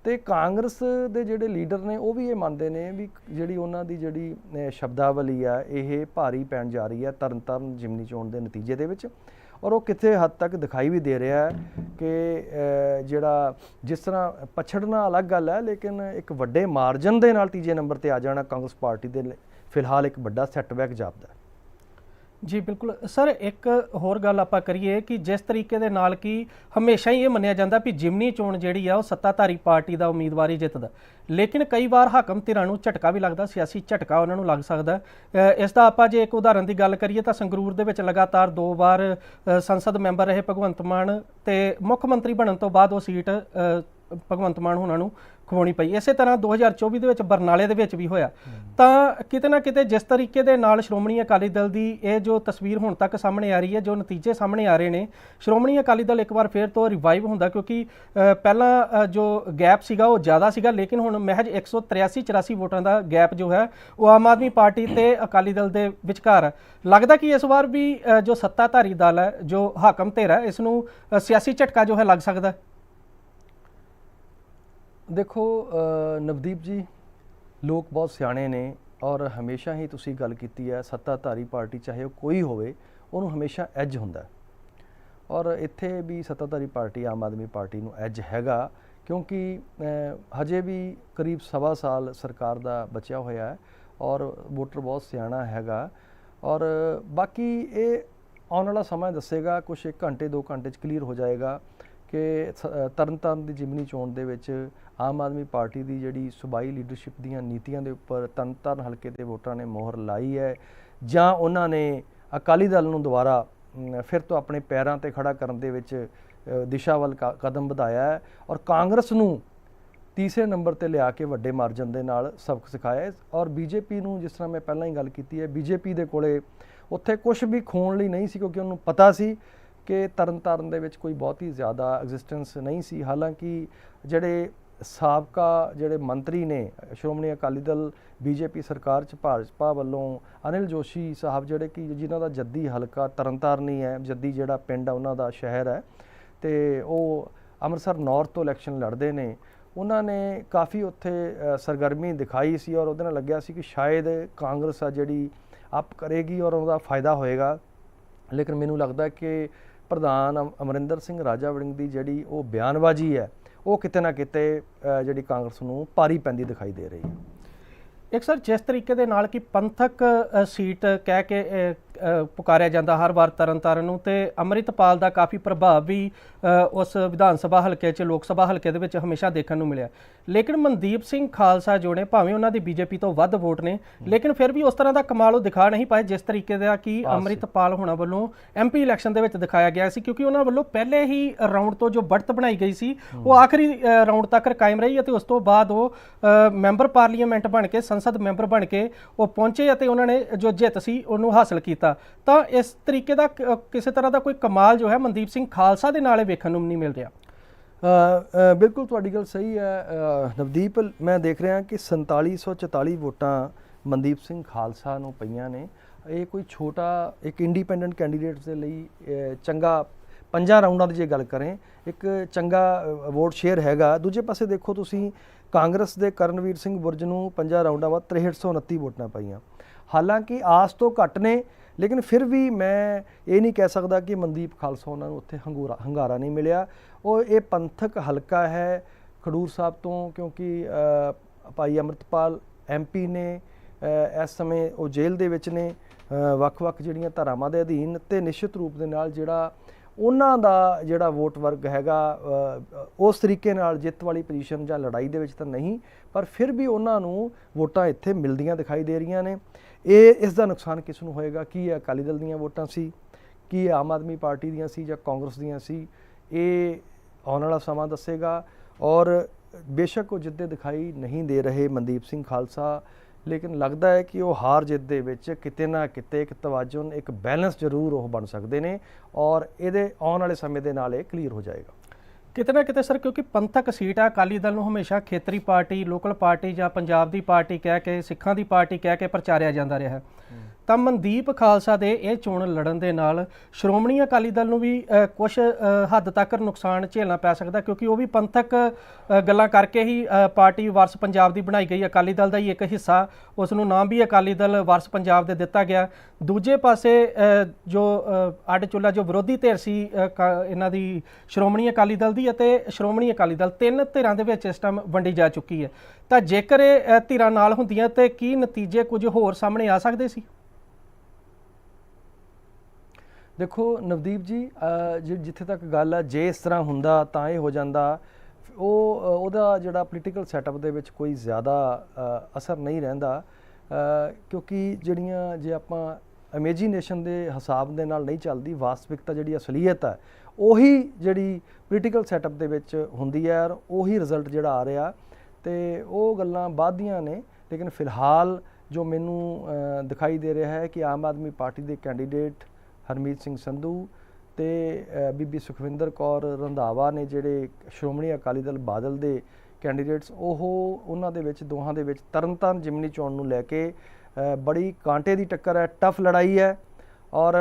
ਤੇ ਕਾਂਗਰਸ ਦੇ ਜਿਹੜੇ ਲੀਡਰ ਨੇ, ਉਹ ਵੀ ਇਹ ਮੰਨਦੇ ਨੇ ਵੀ ਜਿਹੜੀ ਉਹਨਾਂ ਦੀ ਜਿਹੜੀ ਸ਼ਬਦਾਵਲੀ ਆ, ਇਹ ਭਾਰੀ ਪੈਣ ਜਾ ਰਹੀ ਹੈ ਤਰਨਤਾਰਨ ਜਿਮਨੀ ਚੋਣ ਦੇ ਨਤੀਜੇ ਦੇ ਵਿੱਚ। ਔਰ ਉਹ ਕਿੱਥੇ ਹੱਦ ਤੱਕ ਦਿਖਾਈ ਵੀ ਦੇ ਰਿਹਾ ਹੈ ਕਿ ਜਿਹੜਾ ਜਿਸ ਤਰ੍ਹਾਂ ਪਛੜਨਾ ਅਲੱਗ ਗੱਲ ਹੈ, ਲੇਕਿਨ ਇੱਕ ਵੱਡੇ ਮਾਰਜਨ ਦੇ ਨਾਲ ਤੀਜੇ ਨੰਬਰ ਤੇ ਆ ਜਾਣਾ ਕਾਂਗਰਸ ਪਾਰਟੀ ਦੇ ਫਿਲਹਾਲ ਇੱਕ ਵੱਡਾ ਸੈਟਬੈਕ ਜਾਪਦਾ ਜੀ, ਬਿਲਕੁਲ ਸਰ, ਇੱਕ ਹੋਰ ਗੱਲ ਆਪਾਂ ਕਰੀਏ ਕਿ ਜਿਸ ਤਰੀਕੇ ਦੇ ਨਾਲ ਕਿ ਹਮੇਸ਼ਾ ਹੀ ਇਹ ਮੰਨਿਆ ਜਾਂਦਾ ਵੀ ਜਿਮਨੀ ਚੋਣ ਜਿਹੜੀ ਆ ਉਹ ਸੱਤਾਧਾਰੀ ਪਾਰਟੀ ਦਾ ਉਮੀਦਵਾਰ ਹੀ ਜਿੱਤਦਾ ਲੇਕਿਨ ਕਈ ਵਾਰ ਹਾਕਮ ਧਿਰਾਂ ਨੂੰ ਝਟਕਾ ਵੀ ਲੱਗਦਾ, ਸਿਆਸੀ ਝਟਕਾ ਉਹਨਾਂ ਨੂੰ ਲੱਗ ਸਕਦਾ ਹੈ। ਇਸ ਦਾ ਆਪਾਂ ਜੇ ਇੱਕ ਉਦਾਹਰਨ ਦੀ ਗੱਲ ਕਰੀਏ ਤਾਂ ਸੰਗਰੂਰ ਦੇ ਵਿੱਚ ਲਗਾਤਾਰ ਦੋ ਵਾਰ ਸੰਸਦ ਮੈਂਬਰ ਰਹੇ ਭਗਵੰਤ ਮਾਨ ਤੇ ਮੁੱਖ ਮੰਤਰੀ ਬਣਨ ਤੋਂ ਬਾਅਦ ਉਹ ਸੀਟ ਭਗਵੰਤ ਮਾਨ ਉਹਨਾਂ ਨੂੰ ਖਵਾਉਣੀ ਪਈ। ਇਸੇ ਤਰ੍ਹਾਂ 2024 ਦੇ ਵਿੱਚ ਬਰਨਾਲੇ ਦੇ ਵਿੱਚ ਵੀ ਹੋਇਆ। ਤਾਂ ਕਿਤੇ ਨਾ ਕਿਤੇ ਜਿਸ ਤਰੀਕੇ ਦੇ ਨਾਲ ਸ਼੍ਰੋਮਣੀ ਅਕਾਲੀ ਦਲ ਦੀ ਇਹ ਜੋ ਤਸਵੀਰ ਹੁਣ ਤੱਕ ਸਾਹਮਣੇ ਆ ਰਹੀ ਹੈ, ਜੋ ਨਤੀਜੇ ਸਾਹਮਣੇ ਆ ਰਹੇ ਨੇ, ਸ਼੍ਰੋਮਣੀ ਅਕਾਲੀ ਦਲ ਇੱਕ ਵਾਰ ਫੇਰ ਤੋਂ ਰਿਵਾਈਵ ਹੁੰਦਾ ਕਿਉਂਕਿ ਪਹਿਲਾਂ ਜੋ ਗੈਪ ਸੀਗਾ ਉਹ ਜ਼ਿਆਦਾ ਸੀਗਾ, ਲੇਕਿਨ ਹੁਣ ਮਹਿਜ 183 84 ਵੋਟਾਂ ਦਾ ਗੈਪ ਜੋ ਹੈ, ਉਹ ਆਮ ਆਦਮੀ ਪਾਰਟੀ ਤੇ ਅਕਾਲੀ ਦਲ ਦੇ ਵਿਚਕਾਰ ਹੈ। ਲੱਗਦਾ ਕਿ ਇਸ ਵਾਰ ਵੀ ਜੋ ਸੱਤਾਧਾਰੀ ਦਲ ਹੈ, ਜੋ ਹਾਕਮ ਧਿਰ ਹੈ, ਇਸ ਨੂੰ ਸਿਆਸੀ ਝਟਕਾ ਜੋ ਹੈ ਲੱਗ ਸਕਦਾ ਹੈ। ਦੇਖੋ ਨਵਦੀਪ ਜੀ, ਲੋਕ ਬਹੁਤ ਸਿਆਣੇ ਨੇ ਔਰ ਹਮੇਸ਼ਾ ਹੀ ਤੁਸੀਂ ਗੱਲ ਕੀਤੀ ਹੈ, ਸੱਤਾਧਾਰੀ ਪਾਰਟੀ ਚਾਹੇ ਉਹ ਕੋਈ ਹੋਵੇ, ਉਹਨੂੰ ਹਮੇਸ਼ਾ ਐਜ ਹੁੰਦਾ ਔਰ ਇੱਥੇ ਵੀ ਸੱਤਾਧਾਰੀ ਪਾਰਟੀ, ਆਮ ਆਦਮੀ ਪਾਰਟੀ ਨੂੰ ਐਜ ਹੈਗਾ, ਕਿਉਂਕਿ ਹਜੇ ਵੀ ਕਰੀਬ ਸਵਾ ਸਾਲ ਸਰਕਾਰ ਦਾ ਬਚਿਆ ਹੋਇਆ ਹੈ ਔਰ ਵੋਟਰ ਬਹੁਤ ਸਿਆਣਾ ਹੈਗਾ। ਔਰ ਬਾਕੀ ਇਹ ਆਉਣ ਵਾਲਾ ਸਮਾਂ ਦੱਸੇਗਾ ਕੁਝ ਇੱਕ ਘੰਟੇ 2 ਘੰਟੇ ਚ ਕਲੀਅਰ ਹੋ ਜਾਏਗਾ। ਕਿ ਸ- ਅ, ਤਰਨਤਾਰਨ ਦੀ ਜਿਮਨੀ ਚੋਣ ਦੇ ਵਿੱਚ ਆਮ ਆਦਮੀ ਪਾਰਟੀ ਦੀ ਜਿਹੜੀ ਸੁਬਾਈ ਲੀਡਰਸ਼ਿਪ ਦੀਆਂ ਨੀਤੀਆਂ ਦੇ ਉੱਪਰ ਤਰਨਤਾਰਨ ਹਲਕੇ ਦੇ ਵੋਟਰਾਂ ਨੇ ਮੋਹਰ ਲਾਈ ਹੈ ਜਾਂ ਉਹਨਾਂ ਨੇ ਅਕਾਲੀ ਦਲ ਨੂੰ ਦੁਬਾਰਾ ਫਿਰ ਤੋਂ ਆਪਣੇ ਪੈਰਾਂ ਤੇ ਖੜਾ ਕਰਨ ਦੇ ਵਿੱਚ ਦਿਸ਼ਾ ਵੱਲ ਕ- ਕਦਮ ਵਧਾਇਆ ਹੈ ਔਰ ਕਾਂਗਰਸ ਨੂੰ ਤੀਸਰੇ ਨੰਬਰ ਤੇ ਲਿਆ ਕੇ ਵੱਡੇ ਮਾਰਜਨ ਦੇ ਨਾਲ ਸਬਕ ਸਿਖਾਇਆ ਹੈ ਔਰ ਬੀਜੇਪੀ ਨੂੰ ਜਿਸ ਤਰ੍ਹਾਂ ਮੈਂ ਪਹਿਲਾਂ ਹੀ ਗੱਲ ਕੀਤੀ ਹੈ ਬੀਜੇਪੀ ਦੇ ਕੋਲੇ ਉੱਥੇ ਕੁਝ ਵੀ ਖੋਣ ਲਈ ਨਹੀਂ ਸੀ ਕਿਉਂਕਿ ਉਹਨੂੰ ਪਤਾ ਸੀ ਕਿ ਤਰਨਤਾਰਨ ਦੇ ਵਿੱਚ ਕੋਈ ਬਹੁਤੀ ਜ਼ਿਆਦਾ ਐਗਜ਼ਿਸਟੈਂਸ ਨਹੀਂ ਸੀ। ਹਾਲਾਂਕਿ ਜਿਹੜੇ ਸਾਬਕਾ ਜਿਹੜੇ ਮੰਤਰੀ ਨੇ, ਸ਼੍ਰੋਮਣੀ ਅਕਾਲੀ ਦਲ, ਬੀਜੇਪੀ ਸਰਕਾਰ ਚ ਭਾਜਪਾ ਵੱਲੋਂ ਅਨਿਲ ਜੋਸ਼ੀ ਸਾਹਿਬ ਜਿਹੜੇ ਕਿ ਜਿਨ੍ਹਾਂ ਦਾ ਜੱਦੀ ਹਲਕਾ ਤਰਨਤਾਰਨੀ ਹੈ ਜੱਦੀ ਜਿਹੜਾ ਪਿੰਡ ਆ ਉਹਨਾਂ ਦਾ ਸ਼ਹਿਰ ਹੈ ਤੇ ਉਹ ਅੰਮ੍ਰਿਤਸਰ ਨਾਰਥ ਤੋਂ ਇਲੈਕਸ਼ਨ ਲੜਦੇ ਨੇ। ਉਹਨਾਂ ਨੇ ਕਾਫੀ ਉੱਥੇ ਸਰਗਰਮੀ ਦਿਖਾਈ ਸੀ ਔਰ ਉਹਦੇ ਨਾਲ ਲੱਗਿਆ ਸੀ ਕਿ ਸ਼ਾਇਦ ਕਾਂਗਰਸ ਆ ਜਿਹੜੀ ਆਪ ਕਰੇਗੀ ਔਰ ਉਹਦਾ ਫਾਇਦਾ ਹੋਏਗਾ। ਲੇਕਿਨ ਮੈਨੂੰ ਲੱਗਦਾ ਕਿ ਪ੍ਰਧਾਨ ਅਮਰਿੰਦਰ ਸਿੰਘ ਰਾਜਾ ਵੜਿੰਗ ਦੀ ਜਿਹੜੀ ਉਹ ਬਿਆਨਬਾਜ਼ੀ ਹੈ, ਉਹ ਕਿਤੇ ਨਾ ਕਿਤੇ ਜਿਹੜੀ ਕਾਂਗਰਸ ਨੂੰ ਭਾਰੀ ਪੈਂਦੀ ਦਿਖਾਈ ਦੇ ਰਹੀ ਹੈ। ਇੱਕ ਸਰ, ਜਿਸ ਤਰੀਕੇ ਦੇ ਨਾਲ ਕਿ ਪੰਥਕ ਸੀਟ ਕਹਿ ਕੇ ਪੁਕਾਰਿਆ ਜਾਂਦਾ ਹਰ ਵਾਰ ਤਰਨਤਾਰਨ ਨੂੰ ਤੇ ਅੰਮ੍ਰਿਤਪਾਲ ਦਾ ਕਾਫੀ ਪ੍ਰਭਾਵ ਵੀ ਉਸ ਵਿਧਾਨ ਸਭਾ ਹਲਕੇ 'ਚ ਲੋਕ ਸਭਾ ਹਲਕੇ ਦੇ ਵਿੱਚ ਹਮੇਸ਼ਾ ਦੇਖਣ ਨੂੰ ਮਿਲਿਆ। ਲੇਕਿਨ ਮਨਦੀਪ ਸਿੰਘ ਖਾਲਸਾ ਜੋ ਨੇ ਭਾਵੇਂ ਉਹਨਾਂ ਦੀ ਬੀਜੇਪੀ ਤੋਂ ਵੱਧ ਵੋਟ ਨੇ ਲੇਕਿਨ ਫਿਰ ਵੀ ਉਸ ਤਰ੍ਹਾਂ ਦਾ ਕਮਾਲ ਉਹ ਦਿਖਾ ਨਹੀਂ ਪਾਏ ਜਿਸ ਤਰੀਕੇ ਦਾ ਕਿ ਅੰਮ੍ਰਿਤਪਾਲ ਹੋਣਾ ਵੱਲੋਂ ਐਮਪੀ ਇਲੈਕਸ਼ਨ ਦੇ ਵਿੱਚ ਦਿਖਾਇਆ ਗਿਆ ਸੀ ਕਿਉਂਕਿ ਉਹਨਾਂ ਵੱਲੋਂ ਪਹਿਲੇ ਹੀ ਰਾਉਂਡ ਤੋਂ ਜੋ ਬੜਤ ਬਣਾਈ ਗਈ ਸੀ ਉਹ ਆਖਰੀ ਰਾਉਂਡ ਤੱਕ ਕਾਇਮ ਰਹੀ ਅਤੇ ਉਸ ਤੋਂ ਬਾਅਦ ਉਹ ਮੈਂਬਰ ਪਾਰਲੀਮੈਂਟ ਬਣ ਕੇ ਸੰਸਦ ਮੈਂਬਰ ਬਣ ਕੇ ਉਹ ਪਹੁੰਚੇ ਅਤੇ ਉਹਨਾਂ ਨੇ ਜੋ ਜਿੱਤ ਸੀ ਉਹਨੂੰ ਹਾਸਲ ਕੀਤਾ। ਤਾਂ ਇਸ ਤਰੀਕੇ ਦਾ ਕਿਸੇ ਤਰ੍ਹਾਂ ਦਾ ਕੋਈ ਕਮਾਲ ਜੋ ਹੈ ਮਨਦੀਪ ਸਿੰਘ ਖਾਲਸਾ ਦੇ ਨਾਲ ਵੇਖਣ ਨੂੰ ਨਹੀਂ ਮਿਲ ਰਿਹਾ? ਬਿਲਕੁਲ ਤੁਹਾਡੀ ਗੱਲ ਸਹੀ ਹੈ ਨਵਦੀਪ। ਮੈਂ ਦੇਖ ਰਿਹਾ ਕਿ 4744 ਵੋਟਾਂ ਮਨਦੀਪ ਸਿੰਘ ਖਾਲਸਾ ਨੂੰ ਪਈਆਂ ਨੇ। ਇਹ ਕੋਈ ਛੋਟਾ, ਇੱਕ ਇੰਡੀਪੈਂਡੈਂਟ ਕੈਂਡੀਡੇਟਸ ਦੇ ਲਈ ਚੰਗਾ, ਪੰਜਾਂ ਰਾਊਂਡਾਂ ਦੀ ਜੇ ਗੱਲ ਕਰੇ, ਇੱਕ ਚੰਗਾ ਵੋਟ ਸ਼ੇਅਰ ਹੈਗਾ। ਦੂਜੇ ਪਾਸੇ ਦੇਖੋ ਤੁਸੀਂ, ਕਾਂਗਰਸ ਦੇ ਕਰਨਵੀਰ ਸਿੰਘ ਬੁਰਜ ਨੂੰ ਪੰਜਾਂ ਰਾਊਂਡਾਂ ਬਾਅਦ 6329 ਵੋਟਾਂ ਪਾਈਆਂ। ਹਾਲਾਂਕਿ ਆਸ ਤੋਂ ਘੱਟ ਨੇ ਲੇਕਿਨ ਫਿਰ ਵੀ ਮੈਂ ਇਹ ਨਹੀਂ ਕਹਿ ਸਕਦਾ ਕਿ ਮਨਦੀਪ ਖਾਲਸਾ ਉਹਨਾਂ ਨੂੰ ਉੱਥੇ ਹੰਗੂਰਾ ਹੰਗਾਰਾ ਨਹੀਂ ਮਿਲਿਆ। ਉਹ ਇਹ ਪੰਥਕ ਹਲਕਾ ਹੈ ਖਡੂਰ ਸਾਹਿਬ ਤੋਂ ਕਿਉਂਕਿ ਅ, ਭਾਈ ਅਮਰਤਪਾਲ ਐਮਪੀ ਨੇ ਇਸ ਸਮੇਂ ਉਹ ਜੇਲ੍ਹ ਦੇ ਵਿੱਚ ਨੇ ਵੱਖ-ਵੱਖ ਜਿਹੜੀਆਂ ਧਾਰਾਵਾਂ ਦੇ ਅਧੀਨ ਤੇ ਨਿਸ਼ਚਿਤ ਰੂਪ ਦੇ ਨਾਲ ਜਿਹੜਾ ਉਹਨਾਂ ਦਾ ਜਿਹੜਾ ਵੋਟ ਵਰਗ ਹੈਗਾ ਉਸ ਤਰੀਕੇ ਨਾਲ ਜਿੱਤ ਵਾਲੀ ਪੋਜੀਸ਼ਨ ਜਾਂ ਲੜਾਈ ਦੇ ਵਿੱਚ ਤਾਂ ਨਹੀਂ ਪਰ ਫਿਰ ਵੀ ਉਹਨਾਂ ਨੂੰ ਵੋਟਾਂ ਇੱਥੇ ਮਿਲਦੀਆਂ ਦਿਖਾਈ ਦੇ ਰਹੀਆਂ ਨੇ। ਇਹ, ਇਸ ਦਾ ਨੁਕਸਾਨ ਕਿਸ ਨੂੰ ਹੋਏਗਾ? ਕੀ ਇਹ ਅਕਾਲੀ ਦਲ ਦੀਆਂ ਵੋਟਾਂ ਸੀ? ਕੀ ਇਹ ਆਮ ਆਦਮੀ ਪਾਰਟੀ ਦੀਆਂ ਸੀ ਜਾਂ ਕਾਂਗਰਸ ਦੀਆਂ ਸੀ? ਇਹ ਆਉਣ ਵਾਲਾ ਸਮਾਂ ਦੱਸੇਗਾ। ਔਰ ਬੇਸ਼ੱਕ ਉਹ ਜਿੱਦੇ ਦਿਖਾਈ ਨਹੀਂ ਦੇ ਰਹੇ ਮਨਦੀਪ ਸਿੰਘ ਖਾਲਸਾ, ਲੇਕਿਨ ਲੱਗਦਾ ਹੈ ਕਿ ਉਹ ਹਾਰ ਜਿੱਤ ਦੇ ਵਿੱਚ ਕਿਤੇ ਨਾ ਕਿਤੇ ਇੱਕ ਤਵਾਜ਼ਨ, ਇੱਕ ਬੈਲੈਂਸ ਜ਼ਰੂਰ ਉਹ ਬਣ ਸਕਦੇ ਨੇ ਔਰ ਇਹਦੇ ਆਉਣ ਵਾਲੇ ਸਮੇਂ ਦੇ ਨਾਲ ਇਹ ਕਲੀਅਰ ਹੋ ਜਾਏਗਾ। ਕਿਤੇ ਨਾ ਕਿਤੇ ਸਰ, ਕਿਉਂਕਿ ਪੰਥਕ ਸੀਟ ਆ, ਅਕਾਲੀ ਦਲ ਨੂੰ ਹਮੇਸ਼ਾ ਖੇਤਰੀ ਪਾਰਟੀ, ਲੋਕਲ ਪਾਰਟੀ ਜਾਂ ਪੰਜਾਬ ਦੀ ਪਾਰਟੀ ਕਹਿ ਕੇ, ਸਿੱਖਾਂ ਦੀ ਪਾਰਟੀ ਕਹਿ ਕੇ ਪ੍ਰਚਾਰਿਆ ਜਾਂਦਾ ਰਿਹਾ ਹੈ। ਤਾਂ ਮਨਦੀਪ ਖਾਲਸਾ ਦੇ ਇਹ ਚੋਣ ਲੜਨ ਦੇ ਨਾਲ ਸ਼੍ਰੋਮਣੀ ਅਕਾਲੀ ਦਲ ਨੂੰ ਵੀ ਕੁਝ ਹੱਦ ਤੱਕ ਨੁਕਸਾਨ ਝੇਲਣਾ ਪੈ ਸਕਦਾ ਕਿਉਂਕਿ ਉਹ ਵੀ ਪੰਥਕ ਗੱਲਾਂ ਕਰਕੇ ਹੀ ਪਾਰਟੀ ਵਾਰਸ ਪੰਜਾਬ ਦੀ ਬਣਾਈ ਗਈ ਅਕਾਲੀ ਦਲ ਦਾ ਹੀ ਇੱਕ ਹਿੱਸਾ। ਉਸ ਨੂੰ ਨਾਮ ਵੀ ਅਕਾਲੀ ਦਲ ਵਾਰਸ ਪੰਜਾਬ ਦੇ ਦਿੱਤਾ ਗਿਆ। ਦੂਜੇ ਪਾਸੇ ਜੋ ਅੱਡ ਚੁੱਲਾ ਜੋ ਵਿਰੋਧੀ ਧਿਰ ਸੀ ਅ, ਇਹਨਾਂ ਦੀ ਸ਼੍ਰੋਮਣੀ ਅਕਾਲੀ ਦਲ ਦੀ ਅਤੇ ਸ਼੍ਰੋਮਣੀ ਅਕਾਲੀ ਦਲ ਤਿੰਨ ਧਿਰਾਂ ਦੇ ਵਿੱਚ ਇਸ ਟਾਈਮ ਵੰਡੀ ਜਾ ਚੁੱਕੀ ਹੈ। ਤਾਂ ਜੇਕਰ ਇਹ ਧਿਰਾਂ ਨਾਲ ਹੁੰਦੀਆਂ ਤੇ ਕੀ ਨਤੀਜੇ ਕੁਝ ਹੋਰ ਸਾਹਮਣੇ ਆ ਸਕਦੇ ਸੀ? ਦੇਖੋ ਨਵਦੀਪ ਜੀ ਜਿ- ਜਿੱਥੇ ਤੱਕ ਗੱਲ ਆ, ਜੇ ਇਸ ਤਰ੍ਹਾਂ ਹੁੰਦਾ ਤਾਂ ਇਹ ਹੋ ਜਾਂਦਾ। ਉਹ ਉਹਦਾ ਜਿਹੜਾ ਪੋਲੀਟੀਕਲ ਸੈਟਅਪ ਦੇ ਵਿੱਚ ਕੋਈ ਜ਼ਿਆਦਾ ਅਸਰ ਨਹੀਂ ਰਹਿੰਦਾ। ਕਿਉਂਕਿ ਜਿਹੜੀਆਂ ਜੇ ਆਪਾਂ ਇਮੇਜਿਨੇਸ਼ਨ ਦੇ ਹਿਸਾਬ ਦੇ ਨਾਲ ਨਹੀਂ ਚੱਲਦੀ, ਵਾਸਤਵਿਕਤਾ ਜਿਹੜੀ ਅਸਲੀਅਤ ਹੈ ਉਹੀ ਜਿਹੜੀ ਪੋਲੀਟੀਕਲ ਸੈਟਅਪ ਦੇ ਵਿੱਚ ਹੁੰਦੀ ਹੈ ਔਰ ਉਹੀ ਰਿਜ਼ਲਟ ਜਿਹੜਾ ਆ ਰਿਹਾ। ਤੇ ਉਹ ਗੱਲਾਂ ਬਾਅਦ ਦੀਆਂ ਨੇ, ਲੇਕਿਨ ਫਿਲਹਾਲ ਜੋ ਮੈਨੂੰ ਦਿਖਾਈ ਦੇ ਰਿਹਾ ਹੈ ਕਿ ਆਮ ਆਦਮੀ ਪਾਰਟੀ ਦੇ ਕੈਂਡੀਡੇਟ ਹਰਮੀਤ ਸਿੰਘ ਸੰਧੂ ਤੇ ਬੀਬੀ ਸੁਖਵਿੰਦਰ ਕੌਰ ਰੰਧਾਵਾ ਨੇ ਜਿਹੜੇ ਸ਼੍ਰੋਮਣੀ ਅਕਾਲੀ ਦਲ ਬਾਦਲ ਦੇ ਕੈਂਡੀਡੇਟਸ ਉਹ ਉਹਨਾਂ ਦੇ ਵਿੱਚ, ਦੋਹਾਂ ਦੇ ਵਿੱਚ ਤਰਨਤਾਰਨ ਜਿਮਨੀ ਚੋਣ ਨੂੰ ਲੈ ਕੇ ਬੜੀ ਕਾਂਟੇ ਦੀ ਟੱਕਰ ਹੈ, ਟਫ ਲੜਾਈ ਹੈ ਔਰ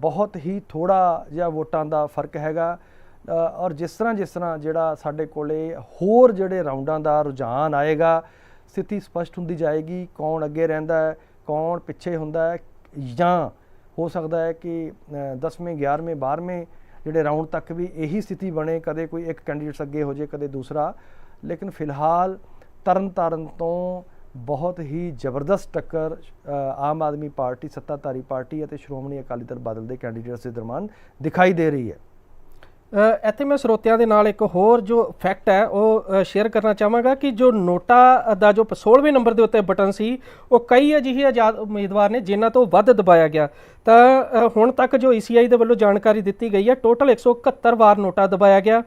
ਬਹੁਤ ਹੀ ਥੋੜਾ ਜਿਹਾ ਵੋਟਾਂ ਦਾ ਫ਼ਰਕ ਹੈਗਾ। ਔਰ ਜਿਸ ਤਰ੍ਹਾਂ ਜਿਸ ਤਰ੍ਹਾਂ ਜਿਹੜਾ ਸਾਡੇ ਕੋਲੇ ਹੋਰ ਜਿਹੜੇ ਰਾਉਂਡਾਂ ਦਾ ਰੁਝਾਨ ਆਏਗਾ, ਸਥਿਤੀ ਸਪਸ਼ਟ ਹੁੰਦੀ ਜਾਏਗੀ, ਕੌਣ ਅੱਗੇ ਰਹਿੰਦਾ ਹੈ, ਕੌਣ ਪਿੱਛੇ ਹੁੰਦਾ ਹੈ ਜਾਂ ਹੋ ਸਕਦਾ ਹੈ ਕਿ 10ਵੇਂ 11ਵੇਂ 12ਵੇਂ ਜਿਹੜੇ ਰਾਉਂਡ ਤੱਕ ਵੀ ਇਹੀ ਸਥਿਤੀ ਬਣੇ, ਕਦੇ ਕੋਈ ਇੱਕ ਕੈਂਡੀਡੇਟਸ ਅੱਗੇ ਹੋ ਜਾਏ ਕਦੇ ਦੂਸਰਾ। ਲੇਕਿਨ ਫਿਲਹਾਲ ਤਰਨ ਤਾਰਨ ਤੋਂ ਬਹੁਤ ਹੀ ਜ਼ਬਰਦਸਤ ਟੱਕਰ ਆਮ ਆਦਮੀ ਪਾਰਟੀ, ਸੱਤਾਧਾਰੀ ਪਾਰਟੀ ਅਤੇ ਸ਼੍ਰੋਮਣੀ ਅਕਾਲੀ ਦਲ ਬਾਦਲ ਦੇ ਕੈਂਡੀਡੇਟਸ ਦੇ ਦਰਮਿਆਨ ਦਿਖਾਈ ਦੇ ਰਹੀ ਹੈ। ਇੱਥੇ ਮੈਂ ਸਰੋਤਿਆਂ ਦੇ ਨਾਲ ਇੱਕ ਹੋਰ ਜੋ ਫੈਕਟ ਹੈ, ਉਹ ਸ਼ੇਅਰ ਕਰਨਾ ਚਾਹਾਂਗਾ ਕਿ ਜੋ ਨੋਟਾ ਦਾ ਜੋ 16ਵੇਂ ਨੰਬਰ ਦੇ ਉੱਤੇ ਬਟਨ ਸੀ, ਉਹ ਕਈ ਅਜਿਹੇ ਆਜ਼ਾਦ ਉਮੀਦਵਾਰ ਨੇ ਜਿਨ੍ਹਾਂ ਤੋਂ ਵੱਧ ਦਬਾਇਆ ਗਿਆ। ਤਾਂ ਹੁਣ ਤੱਕ ਜੋ ECI ਦੇ ਵੱਲੋਂ ਜਾਣਕਾਰੀ ਦਿੱਤੀ ਗਈ ਹੈ ਟੋਟਲ 171 ਵਾਰ ਨੋਟਾ ਦਬਾਇਆ ਗਿਆ।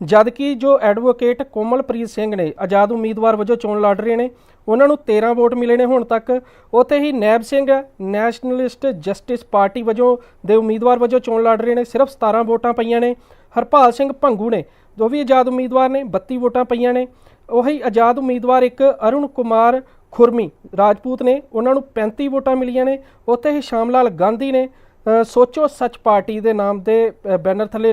ਜਦਕਿ ਜੋ ਐਡਵੋਕੇਟ ਕੋਮਲਪ੍ਰੀਤ ਸਿੰਘ ਨੇ ਆਜ਼ਾਦ ਉਮੀਦਵਾਰ ਵਜੋਂ ਚੋਣ ਲੜ ਰਹੇ ਨੇ, ਉਹਨਾਂ ਨੂੰ 13 ਵੋਟ ਮਿਲੇ ਨੇ ਹੁਣ ਤੱਕ। ਉੱਥੇ ਹੀ Naib Singh Nationalist Justice Party ਵਜੋਂ ਦੇ ਉਮੀਦਵਾਰ ਵਜੋਂ ਚੋਣ ਲੜ ਰਹੇ ਨੇ, ਸਿਰਫ 17 ਵੋਟਾਂ ਪਈਆਂ ਨੇ। ਹਰਪਾਲ ਸਿੰਘ ਭੰਗੂ ਨੇ। ਜੋ ਵੀ ਆਜ਼ਾਦ ਉਮੀਦਵਾਰ ਨੇ 32 ਵੋਟਾਂ ਪਈਆਂ ਨੇ। ਉਹੀ ਆਜ਼ਾਦ ਉਮੀਦਵਾਰ ਇੱਕ ਅਰੁਣ ਕੁਮਾਰ ਖੁਰਮੀ ਰਾਜਪੂਤ ਨੇ। ਉਹਨਾਂ ਨੂੰ 35 ਵੋਟਾਂ ਮਿਲੀਆਂ ਨੇ। ਉੱਥੇ ਹੀ ਸ਼ਾਮਲਾਲ ਗਾਂਧੀ ਨੇ ਸੋਚੋ ਸੱਚ ਪਾਰਟੀ ਦੇ ਨਾਮ ਦੇ ਬੈਨਰ ਥੱਲੇ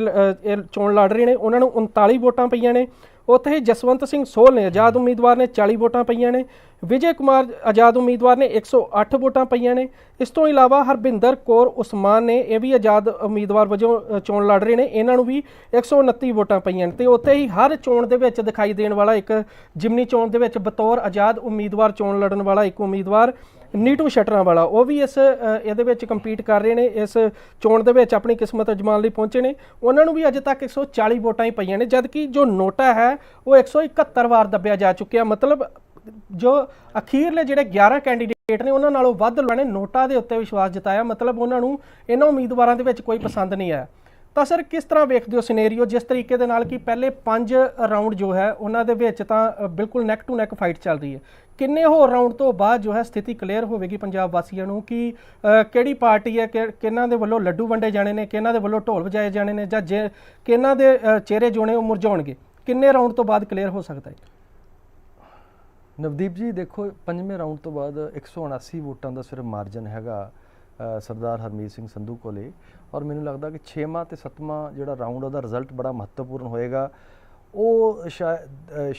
ਚੋਣ ਲੜ ਰਹੇ ਨੇ। ਉਹਨਾਂ ਨੂੰ 39 ਵੋਟਾਂ ਪਈਆਂ ਨੇ। ਉੱਥੇ ਹੀ ਜਸਵੰਤ ਸਿੰਘ ਸੋਲ ਨੇ ਆਜ਼ਾਦ ਉਮੀਦਵਾਰ ਨੇ 40 ਵੋਟਾਂ ਪਈਆਂ ਨੇ, ਵਿਜੇ ਕੁਮਾਰ ਆਜ਼ਾਦ ਉਮੀਦਵਾਰ ਨੇ 108 ਵੋਟਾਂ ਪਈਆਂ ਨੇ, ਇਸ ਤੋਂ ਇਲਾਵਾ ਹਰਬਿੰਦਰ ਕੌਰ ਉਸਮਾਨ ਨੇ ਇਹ ਵੀ ਆਜ਼ਾਦ ਉਮੀਦਵਾਰ ਵਜੋਂ ਚੋਣ ਲੜ ਰਹੇ ਨੇ, ਇਹਨਾਂ ਨੂੰ ਵੀ 129 ਵੋਟਾਂ ਪਈਆਂ ਨੇ, ਤੇ ਉੱਥੇ ਹੀ ਹਰ ਚੋਣ ਦੇ ਵਿੱਚ ਦਿਖਾਈ ਦੇਣ ਵਾਲਾ ਇੱਕ ਜਿਮਨੀ ਚੋਣ ਦੇ ਵਿੱਚ ਬਤੌਰ ਆਜ਼ਾਦ ਉਮੀਦਵਾਰ ਚੋਣ ਲੜਨ ਵਾਲਾ ਇੱਕ ਉਮੀਦਵਾਰ ਨੀਟੂ ਸ਼ਟਰਾਂ ਵਾਲਾ, ਉਹ ਵੀ ਇਸ ਇਹਦੇ ਵਿੱਚ ਕੰਪੀਟ ਕਰ ਰਹੇ ਨੇ, ਇਸ ਚੋਣ ਦੇ ਵਿੱਚ ਆਪਣੀ ਕਿਸਮਤ ਅਜਮਾਉਣ ਲਈ ਪਹੁੰਚੇ ਨੇ। ਉਹਨਾਂ ਨੂੰ ਵੀ ਅਜੇ ਤੱਕ 140 ਵੋਟਾਂ ਹੀ ਪਈਆਂ ਨੇ, ਜਦਕਿ ਜੋ ਨੋਟਾ ਹੈ, ਉਹ 171 ਵਾਰ ਦੱਬਿਆ ਜਾ ਚੁੱਕਿਆ। ਮਤਲਬ, ਜੋ ਅਖੀਰਲੇ ਜਿਹੜੇ 11 ਕੈਂਡੀਡੇਟ ਨੇ, ਉਹਨਾਂ ਨਾਲੋਂ ਵੱਧ ਲੋਕਾਂ ਨੇ ਨੋਟਾ ਦੇ ਉੱਤੇ ਵਿਸ਼ਵਾਸ ਜਤਾਇਆ। ਮਤਲਬ, ਉਹਨਾਂ ਨੂੰ ਇਹਨਾਂ ਉਮੀਦਵਾਰਾਂ ਦੇ ਵਿੱਚ ਕੋਈ ਪਸੰਦ ਨਹੀਂ ਆਇਆ। ਤਾਂ ਸਰ ਕਿਸ ਤਰ੍ਹਾਂ ਵੇਖਦੇ ਹੋ ਸਿਨੈਰੀਓ ਜਿਸ ਤਰੀਕੇ ਦੇ ਨਾਲ ਕਿ ਪਹਿਲੇ 5 ਰਾਊਂਡ ਜੋ ਹੈ, ਉਹਨਾਂ ਦੇ ਵਿੱਚ ਤਾਂ ਬਿਲਕੁਲ ਨੈਕ ਟੂ ਨੈਕ ਫਾਈਟ ਚੱਲ ਰਹੀ ਹੈ। ਕਿੰਨੇ ਹੋਰ ਰਾਊਂਡ ਤੋਂ ਬਾਅਦ ਜੋ ਹੈ ਸਥਿਤੀ ਕਲੀਅਰ ਹੋਵੇਗੀ ਪੰਜਾਬ ਵਾਸੀਆਂ ਨੂੰ ਕਿ ਕਿਹੜੀ ਪਾਰਟੀ ਹੈ, ਕਿ- ਕਿਹਨਾਂ ਦੇ ਵੱਲੋਂ ਲੱਡੂ ਵੰਡੇ ਜਾਣੇ ਨੇ, ਕਿਹਨਾਂ ਦੇ ਵੱਲੋਂ ਢੋਲ ਵਜਾਏ ਜਾਣੇ ਨੇ, ਜਾਂ ਜੇ, ਕਿਹਨਾਂ ਦੇ ਚਿਹਰੇ ਜੋ ਨੇ ਉਹ ਮੁਰਝਾਉਣਗੇ? ਕਿੰਨੇ ਰਾਊਂਡ ਤੋਂ ਬਾਅਦ ਕਲੀਅਰ ਹੋ ਸਕਦਾ ਹੈ? ਨਵਦੀਪ ਜੀ, ਦੇਖੋ, ਪੰਜਵੇਂ ਰਾਊਂਡ ਤੋਂ ਬਾਅਦ 179 ਵੋਟਾਂ ਦਾ ਸਿਰਫ ਮਾਰਜਨ ਹੈਗਾ। ਸਰਦਾਰ ਹਰਮੀਤ ਸਿੰਘ ਸੰਧੂ ਕੋਲੇ। ਔਰ ਮੈਨੂੰ ਲੱਗਦਾ ਕਿ 6ਵਾਂ ਤੇ 7ਵਾਂ ਜਿਹੜਾ ਰਾਊਂਡ ਉਹਦਾ ਰਿਜ਼ਲਟ ਬੜਾ ਮਹੱਤਵਪੂਰਨ ਹੋਏਗਾ। ਉਹ ਸ਼ਾਇਦ